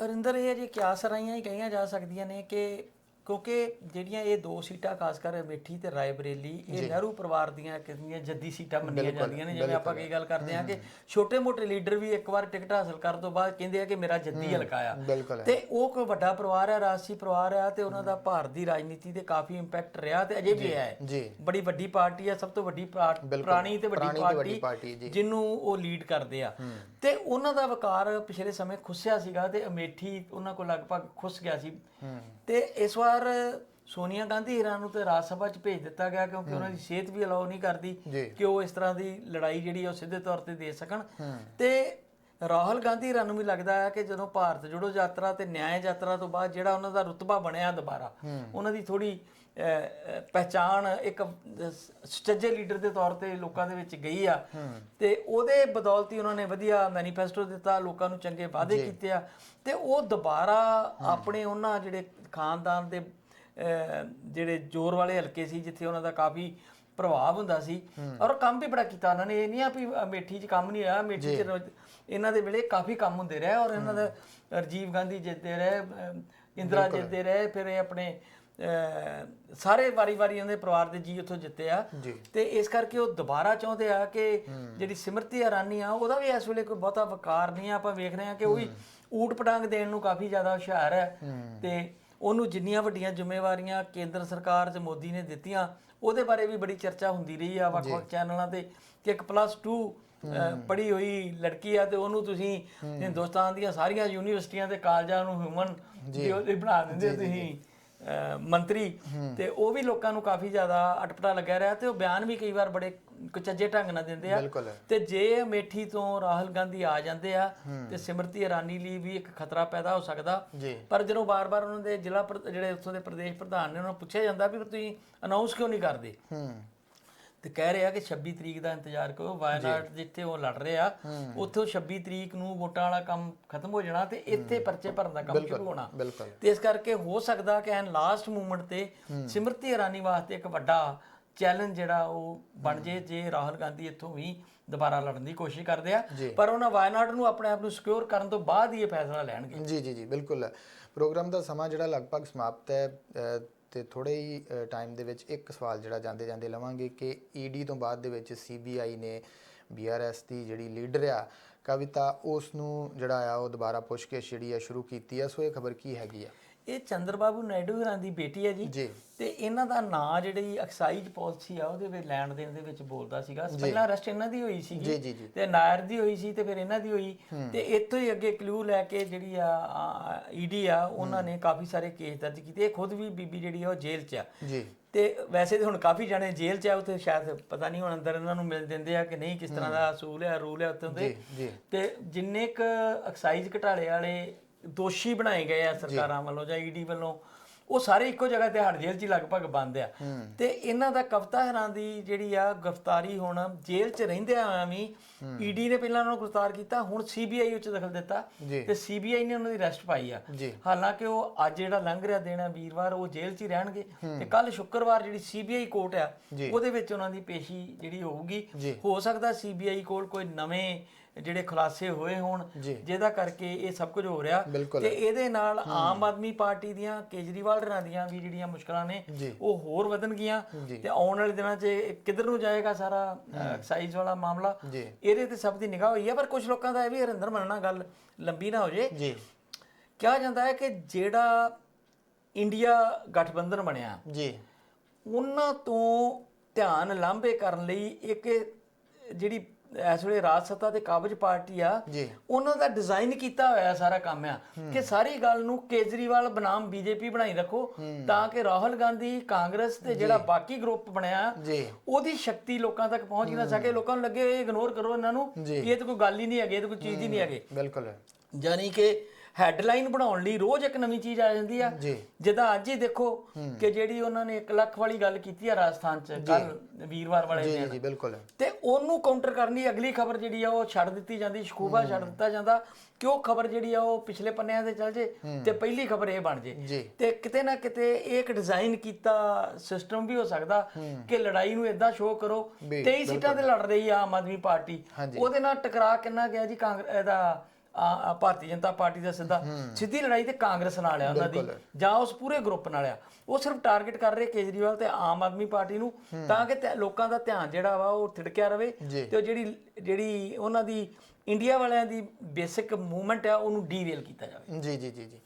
ਅਰਿੰਦਰ, ਇਹ ਜੇ ਕਿਆਸ ਰਾਈਆਂ ਹੀ ਕਹੀਆਂ ਜਾ ਸਕਦੀਆਂ ਨੇ ਕਿ ਕਿਉਂਕਿ ਜਿਹੜੀਆਂ ਇਹ ਦੋ ਸੀਟਾਂ ਖਾਸ ਕਰ ਅਮੇਠੀ ਤੇ ਰਾਏ ਬਰੇਲੀ ਇਹ ਨਹਿਰੂ ਪਰਿਵਾਰ ਦੀਆਂ ਕਿੰਨੀਆਂ ਜੱਦੀ ਸੀਟਾਂ ਮੰਨੀਆਂ ਜਾਂਦੀਆਂ ਨੇ ਜਿਵੇਂ ਆਪਾਂ ਕੀ ਗੱਲ ਕਰਦੇ ਹਾਂ ਕਿ ਛੋਟੇ-ਮੋਟੇ ਲੀਡਰ ਵੀ ਇੱਕ ਵਾਰ ਟਿਕਟ ਹਾਸਲ ਕਰਨ ਤੋਂ ਬਾਅਦ ਕਹਿੰਦੇ ਆ ਕਿ ਮੇਰਾ ਜੱਦੀ ਹਲਕਾ ਆ। ਤੇ ਉਹ ਕੋਈ ਵੱਡਾ ਪਰਿਵਾਰ ਹੈ ਰਾਜਸੀ ਪਰਿਵਾਰ ਆ ਤੇ ਉਹਨਾਂ ਦਾ ਭਾਰਤ ਦੀ ਰਾਜਨੀਤੀ ਤੇ ਕਾਫੀ ਇੰਪੈਕਟ ਰਿਹਾ ਤੇ ਅਜੇ ਵੀ ਹੈ। ਬੜੀ ਵੱਡੀ ਪਾਰਟੀ ਆ ਸਭ ਤੋਂ ਵੱਡੀ ਪੁਰਾਣੀ ਤੇ ਵੱਡੀ ਪਾਰਟੀ। ਜਿਹਨੂੰ ਉਹ ਲੀਡ ਕਰਦੇ ਆ। ਤੇ ਉਹਨਾਂ ਦਾ ਵਕਾਰ ਪਿਛਲੇ ਸਮੇਂ ਖੁੱਸਿਆ ਸੀਗਾ ਤੇ ਅਮੇਠੀ ਉਹਨਾਂ ਕੋਲ ਲਗਭਗ ਖੁੱਸ ਗਿਆ ਸੀ। ਤੇ ਇਸ ਵਾਰ ਸੋਨੀਆ ਗਾਂਧੀ ਹੀਰਾਂ ਨੂੰ ਤੇ ਰਾਜ ਸਭਾ 'ਚ ਭੇਜ ਦਿੱਤਾ ਗਿਆ ਕਿਉਂਕਿ ਉਹਨਾਂ ਦੀ ਸਿਹਤ ਵੀ ਅਲਾਉ ਨਹੀਂ ਕਰਦੀ
ਜੀ।
ਕਿ ਉਹ ਇਸ ਤਰ੍ਹਾਂ ਦੀ ਲੜਾਈ ਜਿਹੜੀ ਆ ਉਹ ਸਿੱਧੇ ਤੌਰ ਤੇ ਦੇ ਸਕਣ। ਤੇ ਰਾਹੁਲ ਗਾਂਧੀ ਹੀਰਾਂ ਨੂੰ ਵੀ ਲੱਗਦਾ ਹੈ ਕਿ ਜਦੋਂ ਭਾਰਤ ਜੋੜੋ ਯਾਤਰਾ ਤੇ ਨਿਆਂ ਯਾਤਰਾ ਤੋਂ ਬਾਅਦ ਜਿਹੜਾ ਉਹਨਾਂ ਦਾ ਰੁਤਬਾ ਬਣਿਆ ਦੁਬਾਰਾ ਉਹਨਾਂ ਦੀ ਥੋੜੀ ਪਹਿਚਾਣ ਇੱਕ ਸੁਚੱਜੇ ਲੀਡਰ ਦੇ ਤੌਰ ਤੇ ਲੋਕਾਂ ਦੇ ਵਿੱਚ ਗਈ ਆ। ਤੇ ਉਹਦੇ ਬਦੌਲਤੀ ਉਹਨਾਂ ਨੇ ਵਧੀਆ ਮੈਨੀਫੈਸਟੋ ਦਿੱਤਾ ਲੋਕਾਂ ਨੂੰ ਚੰਗੇ ਵਾਅਦੇ ਕੀਤੇ ਆ। ਤੇ ਉਹ ਦੁਬਾਰਾ ਆਪਣੇ ਉਹਨਾਂ ਜਿਹੜੇ ਖਾਨਦਾਨ ਦੇ ਜਿਹੜੇ ਜ਼ੋਰ ਵਾਲੇ ਹਲਕੇ ਸੀ ਜਿੱਥੇ ਉਹਨਾਂ ਦਾ ਕਾਫੀ ਪ੍ਰਭਾਵ ਹੁੰਦਾ ਸੀ। ਔਰ ਕੰਮ ਵੀ ਬੜਾ ਕੀਤਾ ਉਹਨਾਂ ਨੇ। ਇਹ ਨਹੀਂ ਆ ਵੀ ਅਮੇਠੀ 'ਚ ਕੰਮ ਨਹੀਂ ਆਇਆ ਅਮੇਠੀ 'ਚ ਇਹਨਾਂ ਦੇ ਵੇਲੇ ਕਾਫੀ ਕੰਮ ਹੁੰਦੇ ਰਹੇ। ਔਰ ਇਹਨਾਂ ਦਾ ਰਾਜੀਵ ਗਾਂਧੀ ਜਿੱਤਦੇ ਰਹੇ ਇੰਦਰਾ ਜਿੱਤਦੇ ਰਹੇ ਫਿਰ ਇਹ ਆਪਣੇ ਸਾਰੇ ਵਾਰੀ-ਵਾਰੀ ਇਹਨਾਂ ਦੇ ਪਰਿਵਾਰ ਦੇ ਜੀ ਉੱਥੋਂ ਜਿੱਤੇ ਆ। ਤੇ ਇਸ ਕਰਕੇ ਉਹ ਦੁਬਾਰਾ ਚਾਹੁੰਦੇ ਆ ਕਿ ਜਿਹੜੀ ਸਿਮਰਤੀ ਇਰਾਨੀ ਆ ਉਹਦਾ ਵੀ ਇਸ ਵੇਲੇ ਕੋਈ ਬਹੁਤਾ ਵਕਾਰ ਨਹੀਂ ਆ। ਆਪਾਂ ਵੇਖ ਰਹੇ ਆ ਕਿ ਉਹ ਵੀ ਊਟ ਪਟਾਂਗ ਦੇਣ ਨੂੰ ਕਾਫੀ ਜ਼ਿਆਦਾ ਹੁਸ਼ਿਆਰ ਹੈ। ਤੇ ਉਹਨੂੰ ਜਿੰਨੀਆਂ ਵੱਡੀਆਂ ਜ਼ਿੰਮੇਵਾਰੀਆਂ ਕੇਂਦਰ ਸਰਕਾਰ ਤੇ ਮੋਦੀ ਨੇ ਦਿੱਤੀਆਂ ਉਹਦੇ ਬਾਰੇ ਵੀ ਬੜੀ ਚਰਚਾ ਹੁੰਦੀ ਰਹੀ ਆ ਵੱਖ-ਵੱਖ ਚੈਨਲਾਂ ਤੇ ਕਿ ਇੱਕ ਪਲੱਸ 2 ਪੜ੍ਹੀ ਹੋਈ ਲੜਕੀ ਆ ਤੇ ਉਹਨੂੰ ਤੁਸੀਂ ਹਿੰਦੁਸਤਾਨ ਦੀਆਂ ਸਾਰੀਆਂ ਯੂਨੀਵਰਸਿਟੀਆਂ ਤੇ ਕਾਲਜਾਂ ਨੂੰ ਹਿਊਮਨ ਦੀ ਉਹਦੇ ਬਣਾ ਦਿੰਦੇ ਹੋ ਤੁਸੀਂ ਮੰਤਰੀ। ਤੇ ਉਹ ਵੀ ਲੋਕਾਂ ਨੂੰ ਕਾਫੀ ਜ਼ਿਆਦਾ ਅਟਪਟਾ ਲੱਗਿਆ ਰਿਹਾ ਤੇ ਉਹ ਬਿਆਨ ਵੀ ਕਈ ਵਾਰ ਬੜੇ ਕੁਚੱਜੇ ਢੰਗ ਨਾਲ ਦਿੰਦੇ ਆ। ਤੇ ਜੇ ਅਮੇਠੀ ਤੋਂ ਰਾਹੁਲ ਗਾਂਧੀ ਆ ਜਾਂਦੇ ਆ ਤੇ ਸਿਮਰਤੀ ਇਰਾਨੀ ਲਈ ਵੀ ਇੱਕ ਖਤਰਾ ਪੈਦਾ ਹੋ ਸਕਦਾ। ਪਰ ਜਦੋਂ ਬਾਰ-ਬਾਰ ਉਹਨਾਂ ਦੇ ਜ਼ਿਲ੍ਹਾ ਜਿਹੜੇ ਉੱਥੋਂ ਦੇ ਪ੍ਰਦੇਸ਼ ਪ੍ਰਧਾਨ ਨੇ ਉਹਨਾਂ ਨੂੰ ਪੁੱਛਿਆ ਜਾਂਦਾ ਵੀ ਤੁਸੀਂ ਅਨਾਉਂਸ ਕਿਉਂ ਨਹੀਂ ਕਰਦੇ?
ਹੂੰ।
ਤੇ ਕਹਿ ਰਹੇ ਕਿ 26 ਤਰੀਕ ਦਾ ਇੰਤਜ਼ਾਰ ਕਰੋ ਵਾਇਨਾਡ ਜਿੱਥੇ ਉਹ ਲੜ ਰਹੇ ਆ ਉੱਥੇ ਉਹ 26 ਤਰੀਕ ਨੂੰ ਵੋਟਾਂ ਵਾਲਾ ਕੰਮ ਖਤਮ ਹੋ ਜਾਣਾ ਤੇ ਇੱਥੇ ਪਰਚੇ ਭਰਨ ਦਾ ਕੰਮ ਸ਼ੁਰੂ ਹੋਣਾ। ਤੇ ਇਸ ਕਰਕੇ ਹੋ ਸਕਦਾ ਕਿ ਐਨ ਲਾਸਟ ਮੂਮੈਂਟ ਤੇ ਸਿਮਰਤੀ ਇਰਾਨੀ ਵਾਸਤੇ ਇੱਕ ਵੱਡਾ ਚੈਲੰਜ ਜਿਹੜਾ ਉਹ ਬਣ ਜੇ ਜੇ ਰਾਹੁਲ ਗਾਂਧੀ ਇੱਥੋਂ ਵੀ ਦੁਬਾਰਾ ਲੜਨ ਦੀ ਕੋਸ਼ਿਸ਼ ਕਰਦੇ ਆ। ਪਰ ਉਹਨਾਂ ਵਾਇਨਾਡ ਨੂੰ ਆਪਣੇ ਆਪ ਨੂੰ ਸਿਕਿਉਰ ਕਰਨ ਤੋਂ ਬਾਅਦ ਹੀ ਇਹ ਫੈਸਲਾ ਲੈਣਗੇ।
ਜੀ ਜੀ ਜੀ ਬਿਲਕੁਲ। ਪ੍ਰੋਗਰਾਮ ਦਾ ਸਮਾਂ ਜਿਹੜਾ ਲਗਭਗ ਸਮਾਪਤ ਹੈ ਤੇ ਥੋੜੇ ਹੀ ਟਾਈਮ ਦੇ ਵਿੱਚ ਇੱਕ ਸਵਾਲ ਜਿਹੜਾ ਜਾਂਦੇ ਜਾਂਦੇ ਲਵਾਂਗੇ ਕਿ ਈਡੀ ਤੋਂ ਬਾਅਦ ਦੇ ਵਿੱਚ ਸੀਬੀਆਈ ਨੇ ਬੀਆਰਐਸ ਦੀ ਜਿਹੜੀ ਲੀਡਰ ਆ, ਕਵਿਤਾ ਉਸ ਨੂੰ ਜਿਹੜਾ ਆ ਉਹ ਦੁਬਾਰਾ ਪੁੱਛਗਿੱਛ ਜਿਹੜੀ ਆ ਸ਼ੁਰੂ ਕੀਤੀ ਆ। ਸੋ ਇਹ ਖਬਰ ਕੀ ਹੈਗੀ ਆ?
ਇਹ ਚੰਦਰਬਾਬੂ ਨਾਇਡੂ ਹੋਰਾਂ ਦੀ ਬੇਟੀ ਹੈ ਜੀ। ਤੇ ਇਹਨਾਂ ਦਾ ਨਾਂ ਜਿਹੜੀ ਐਕਸਾਈਜ਼ ਪਾਲਿਸੀ ਆ ਉਹਦੇ ਵਿੱਚ ਲੈਣ ਦੇਣ ਦੇ ਵਿੱਚ ਬੋਲਦਾ ਸੀਗਾ। ਪਹਿਲਾਂ ਅਰੈਸਟ ਇਹਨਾਂ ਦੀ ਹੋਈ
ਜੀ
ਤੇ ਨਾਇਰ ਦੀ ਹੋਈ ਸੀ ਤੇ ਫਿਰ ਇਹਨਾਂ ਦੀ ਹੋਈ। ਤੇ ਇੱਥੋਂ ਹੀ ਅੱਗੇ ਕਲੂ ਲੈ ਕੇ ਜਿਹੜੀ ਆ ਈਡੀ ਆ ਉਹਨਾਂ ਨੇ ਕਾਫੀ ਸਾਰੇ ਕੇਸ ਦਰਜ ਕੀਤੇ। ਇਹ ਖੁਦ ਵੀ ਬੀਬੀ ਜਿਹੜੀ ਆ ਉਹ ਜੇਲ੍ਹ 'ਚ ਆ।
ਜੀ।
ਤੇ ਵੈਸੇ ਤੇ ਹੁਣ ਕਾਫੀ ਜਣੇ ਜੇਲ੍ਹ 'ਚ ਆ ਉੱਥੇ ਸ਼ਾਇਦ ਪਤਾ ਨਹੀਂ ਹੁਣ ਅੰਦਰ ਇਹਨਾਂ ਨੂੰ ਮਿਲ ਦਿੰਦੇ ਆ ਕਿ ਨਹੀਂ ਕਿਸ ਤਰ੍ਹਾਂ ਦਾ ਅਸੂਲ ਹੈ ਰੂਲ ਹੈ ਉੱਥੇ ਦੇ ਤੇ ਜਿੰਨੇ ਕ ਐਕਸਾਈਜ਼ ਘਟਾਲੇ ਵਾਲੇ ਦੋਸ਼ੀ ਬਣਾਏ ਗਏ ਆ ਸਰਕਾਰਾਂ ਵੱਲੋਂ ਜਾਂ ਈਡੀ ਵੱਲੋਂ ਉਹ ਸਾਰੇ ਇੱਕੋ ਜਗ੍ਹਾ ਤੇ ਹੜ ਜੇਲ੍ਹ 'ਚ ਹੀ ਲਗਭਗ ਬੰਦ ਆ। ਤੇ ਇਹਨਾਂ ਦਾ ਕਵਤਾ ਹੈਰਾਂ ਦੀ ਜਿਹੜੀ ਆ ਗ੍ਰਿਫਤਾਰੀ ਹੁਣ ਜੇਲ੍ਹ 'ਚ ਰਹਿੰਦੇ ਆ ਵੀ ਈਡੀ ਨੇ ਪਹਿਲਾਂ ਉਹਨਾਂ ਨੂੰ ਗ੍ਰਿਫਤਾਰ ਕੀਤਾ ਹੁਣ ਸੀਬੀਆਈ ਉੱਚ ਦਖਲ ਦਿੱਤਾ। ਤੇ ਸੀਬੀਆਈ ਨੇ ਉਹਨਾਂ ਦੀ ਅਰੈਸਟ ਪਾਈ ਆ। ਹਾਲਾਂਕਿ ਉਹ ਅੱਜ ਜਿਹੜਾ ਲੰਘ ਰਿਹਾ ਦਿਨ ਹੈ ਵੀਰਵਾਰ ਉਹ ਜੇਲ੍ਹ 'ਚ ਹੀ ਰਹਿਣਗੇ। ਤੇ ਕੱਲ ਸ਼ੁੱਕਰਵਾਰ ਜਿਹੜੀ ਸੀਬੀਆਈ ਕੋਰਟ ਆ। ਉਹਦੇ ਵਿੱਚ ਉਹਨਾਂ ਦੀ ਪੇਸ਼ੀ ਜਿਹੜੀ ਹੋਊਗੀ। ਹੋ ਸਕਦਾ ਸੀਬੀਆਈ ਕੋਲ ਕੋਈ ਨਵੇਂ ਜਿਹੜੇ ਖੁਲਾਸੇ ਹੋਏ ਹੋਣ। ਜਿਹਦਾ ਕਰਕੇ ਇਹ ਸਭ ਕੁਝ ਹੋ ਰਿਹਾ। ਤੇ ਇਹਦੇ ਨਾਲ ਆਮ ਆਦਮੀ ਪਾਰਟੀ ਦੀਆਂ ਕੇਜਰੀਵਾਲ ਰਾਂ ਦੀਆਂ ਵੀ ਜਿਹੜੀਆਂ ਮੁਸ਼ਕਲਾਂ ਨੇ। ਉਹ ਹੋਰ ਵਧਣਗੀਆਂ। ਤੇ ਆਉਣ ਵਾਲੇ ਦਿਨਾਂ 'ਚ ਕਿੱਧਰ ਨੂੰ ਜਾਏਗਾ ਸਾਰਾ ਐਕਸਾਈਜ਼ ਵਾਲਾ ਮਾਮਲਾ? ਇਹਦੇ ਤੇ ਸਭ ਦੀ ਨਿਗਾਹ ਹੋਈ ਹੈ ਪਰ ਕੁਝ ਲੋਕਾਂ ਦਾ ਇਹ ਵੀ ਹਰਿੰਦਰ ਮੰਨਣਾ ਗੱਲ ਲੰਬੀ ਨਾ ਹੋ ਜੇ।
ਜੀ।
ਕਿਹਾ ਜਾਂਦਾ ਹੈ ਕਿ ਜਿਹੜਾ ਇੰਡੀਆ ਗਠਬੰਧਨ ਬਣਿਆ
ਜੀ।
ਉਹਨਾਂ ਤੋਂ ਧਿਆਨ ਲਾਂਭੇ ਕਰਨ ਲਈ ਇੱਕ ਜਿਹੜੀ ਇਸ ਵੇਲੇ ਰਾਜ ਸੱਤਾ ਤੇ ਕਾਬਜ ਪਾਰਟੀ ਆ।
ਜੀ।
ਉਹਨਾਂ ਦਾ ਡਿਜ਼ਾਈਨ ਕੀਤਾ ਹੋਇਆ ਸਾਰਾ ਕੰਮ ਆ। ਕਿ ਸਾਰੀ ਗੱਲ ਨੂੰ ਕੇਜਰੀਵਾਲ ਬਨਾਮ ਬੀਜੇਪੀ ਬਣਾਈ ਰੱਖੋ ਤਾਂ ਕਿ ਰਾਹੁਲ ਗਾਂਧੀ ਕਾਂਗਰਸ ਤੇ ਜਿਹੜਾ ਬਾਕੀ ਗਰੁੱਪ ਬਣਿਆ
ਜੀ।
ਉਹਦੀ ਸ਼ਕਤੀ ਲੋਕਾਂ ਤੱਕ ਪਹੁੰਚ ਨਾ। ਸਕੇ ਲੋਕਾਂ ਨੂੰ ਲੱਗੇ ਇਹ ਇਗਨੋਰ ਕਰੋ ਇਹਨਾਂ ਨੂੰ। ਇਹ ਤਾਂ ਕੋਈ ਗੱਲ ਹੀ ਨਹੀਂ ਹੈਗੀ ਇਹ ਤਾਂ ਕੋਈ ਚੀਜ਼ ਹੀ ਨਹੀਂ ਹੈਗੀ।
ਬਿਲਕੁਲ।
ਯਾਨੀ ਕਿ ਹੈਡਲਾਈਨ ਬਣਾਉਣ ਲਈ ਰੋਜ਼ ਇੱਕ ਨਵੀਂ ਚੀਜ਼ ਆ ਜਾਂਦੀ ਆ।
ਜੀ।
ਜਿੱਦਾਂ ਅੱਜ ਹੀ ਦੇਖੋ ਕਿ ਜਿਹੜੀ ਉਹਨਾਂ ਨੇ 1 ਲੱਖ ਵਾਲੀ ਗੱਲ ਕੀਤੀ ਆ ਰਾਜਸਥਾਨ ਚ ਕੱਲ ਵੀਰਵਾਰ ਵਾਲੇ
ਜੀ
ਦਿਨ।
ਜੀ ਬਿਲਕੁਲ।
ਤੇ ਉਹਨੂੰ ਕਾਊਂਟਰ ਕਰਨ ਲਈ ਅਗਲੀ ਖਬਰ ਜਿਹੜੀ ਆ ਉਹ ਛੱਡ ਦਿੱਤੀ ਜਾਂਦੀ ਸ਼ਕੂਬਾ ਛੱਡ ਦਿੱਤਾ ਜਾਂਦਾ ਕਿ ਉਹ ਖਬਰ ਜਿਹੜੀ ਆ ਉਹ ਪਿਛਲੇ ਪੰਨਿਆਂ ਤੇ ਚੱਲ ਜੇ ਤੇ ਪਹਿਲੀ ਖਬਰ ਇਹ ਬਣ ਜੇ।
ਜੀ।
ਤੇ ਕਿਤੇ ਨਾ ਕਿਤੇ ਇਹ ਇੱਕ ਡਿਜ਼ਾਈਨ ਕੀਤਾ ਸਿਸਟਮ ਵੀ ਹੋ ਸਕਦਾ ਕਿ ਲੜਾਈ ਨੂੰ ਇਦਾਂ ਸ਼ੋਅ ਕਰੋ
ਵੀ,
23 ਸੀਟਾਂ ਤੇ ਲੜ ਰਹੀ ਆ ਆਮ ਆਦਮੀ ਪਾਰਟੀ। ਉਹਦੇ ਨਾਲ ਟਕਰਾ ਕਿੰਨਾ ਗਿਆ ਜੀ ਕਾਂਗਰਸ ਆ ਭਾਰਤੀ ਜਨਤਾ ਪਾਰਟੀ ਦਾ ਸਿੱਧਾ ਸਿੱਧੀ ਲੜਾਈ ਤੇ ਕਾਂਗਰਸ ਨਾਲ ਆ ਉਹਨਾਂ ਦੀ ਜਾਂ ਉਸ ਪੂਰੇ ਗਰੁੱਪ ਨਾਲ ਆ। ਉਹ ਸਿਰਫ ਟਾਰਗੇਟ ਕਰ ਰਹੇ ਕੇਜਰੀਵਾਲ ਤੇ ਆਮ ਆਦਮੀ ਪਾਰਟੀ ਨੂੰ ਤਾਂ ਕਿ ਲੋਕਾਂ ਦਾ ਧਿਆਨ ਜਿਹੜਾ ਵਾ ਉਹ ਥਿੜਕਿਆ ਰਵੇ। ਤੇ ਉਹ ਜਿਹੜੀ ਜਿਹੜੀ ਉਹਨਾਂ ਦੀ ਇੰਡੀਆ ਵਾਲਿਆਂ ਦੀ ਬੇਸਿਕ ਮੂਵਮੈਂਟ ਆ ਉਹਨੂੰ ਡੀਰੇਲ ਕੀਤਾ ਜਾਵੇ।
ਜੀ ਜੀ ਜੀ ਜੀ।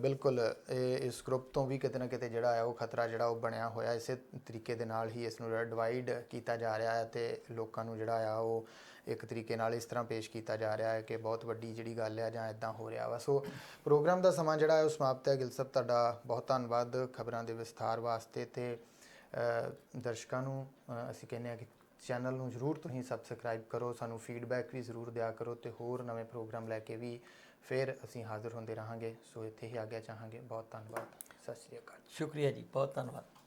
ਬਿਲਕੁਲ ਇਸ ਗਰੁੱਪ ਤੋਂ ਵੀ ਕਿਤੇ ਨਾ ਕਿਤੇ ਜਿਹੜਾ ਹੈ ਉਹ ਖਤਰਾ ਜਿਹੜਾ ਉਹ ਬਣਿਆ ਹੋਇਆ ਇਸੇ ਤਰੀਕੇ ਦੇ ਨਾਲ ਹੀ ਇਸ ਨੂੰ ਜਿਹੜਾ ਡਿਵਾਈਡ ਕੀਤਾ ਜਾ ਰਿਹਾ ਹੈ ਤੇ ਲੋਕਾਂ ਨੂੰ ਜਿਹੜਾ ਆ ਉਹ ਇੱਕ ਤਰੀਕੇ ਨਾਲ ਇਸ ਤਰ੍ਹਾਂ ਪੇਸ਼ ਕੀਤਾ ਜਾ ਰਿਹਾ ਹੈ ਕਿ ਬਹੁਤ ਵੱਡੀ ਜਿਹੜੀ ਗੱਲ ਹੈ ਜਾਂ ਇਦਾਂ ਹੋ ਰਿਹਾ ਵਾ। ਸੋ ਪ੍ਰੋਗਰਾਮ ਦਾ ਸਮਾਂ ਜਿਹੜਾ ਹੈ ਉਹ ਸਮਾਪਤ ਹੈ। ਗਿਲ ਸਾਹਿਬ, ਤੁਹਾਡਾ ਬਹੁਤ ਧੰਨਵਾਦ ਖਬਰਾਂ ਦੇ ਵਿਸਥਾਰ ਵਾਸਤੇ ਤੇ ਦਰਸ਼ਕਾਂ ਨੂੰ ਅਸੀਂ ਕਹਿੰਦੇ ਆ ਕਿ ਚੈਨਲ ਨੂੰ ਜਰੂਰ ਤੁਸੀਂ ਸਬਸਕ੍ਰਾਈਬ ਕਰੋ, ਸਾਨੂੰ ਫੀਡਬੈਕ ਵੀ ਜ਼ਰੂਰ ਦਿਆ ਕਰੋ ਤੇ ਹੋਰ ਨਵੇਂ ਪ੍ਰੋਗਰਾਮ ਲੈ ਕੇ ਵੀ ਫਿਰ ਅਸੀਂ ਹਾਜ਼ਰ ਹੁੰਦੇ ਰਹਾਂਗੇ। ਸੋ ਇੱਥੇ ਹੀ ਆਗਿਆ ਚਾਹਾਂਗੇ। ਬਹੁਤ ਧੰਨਵਾਦ। ਸਤਿ ਸ਼੍ਰੀ ਅਕਾਲ।
ਸ਼ੁਕਰੀਆ ਜੀ। ਬਹੁਤ ਧੰਨਵਾਦ।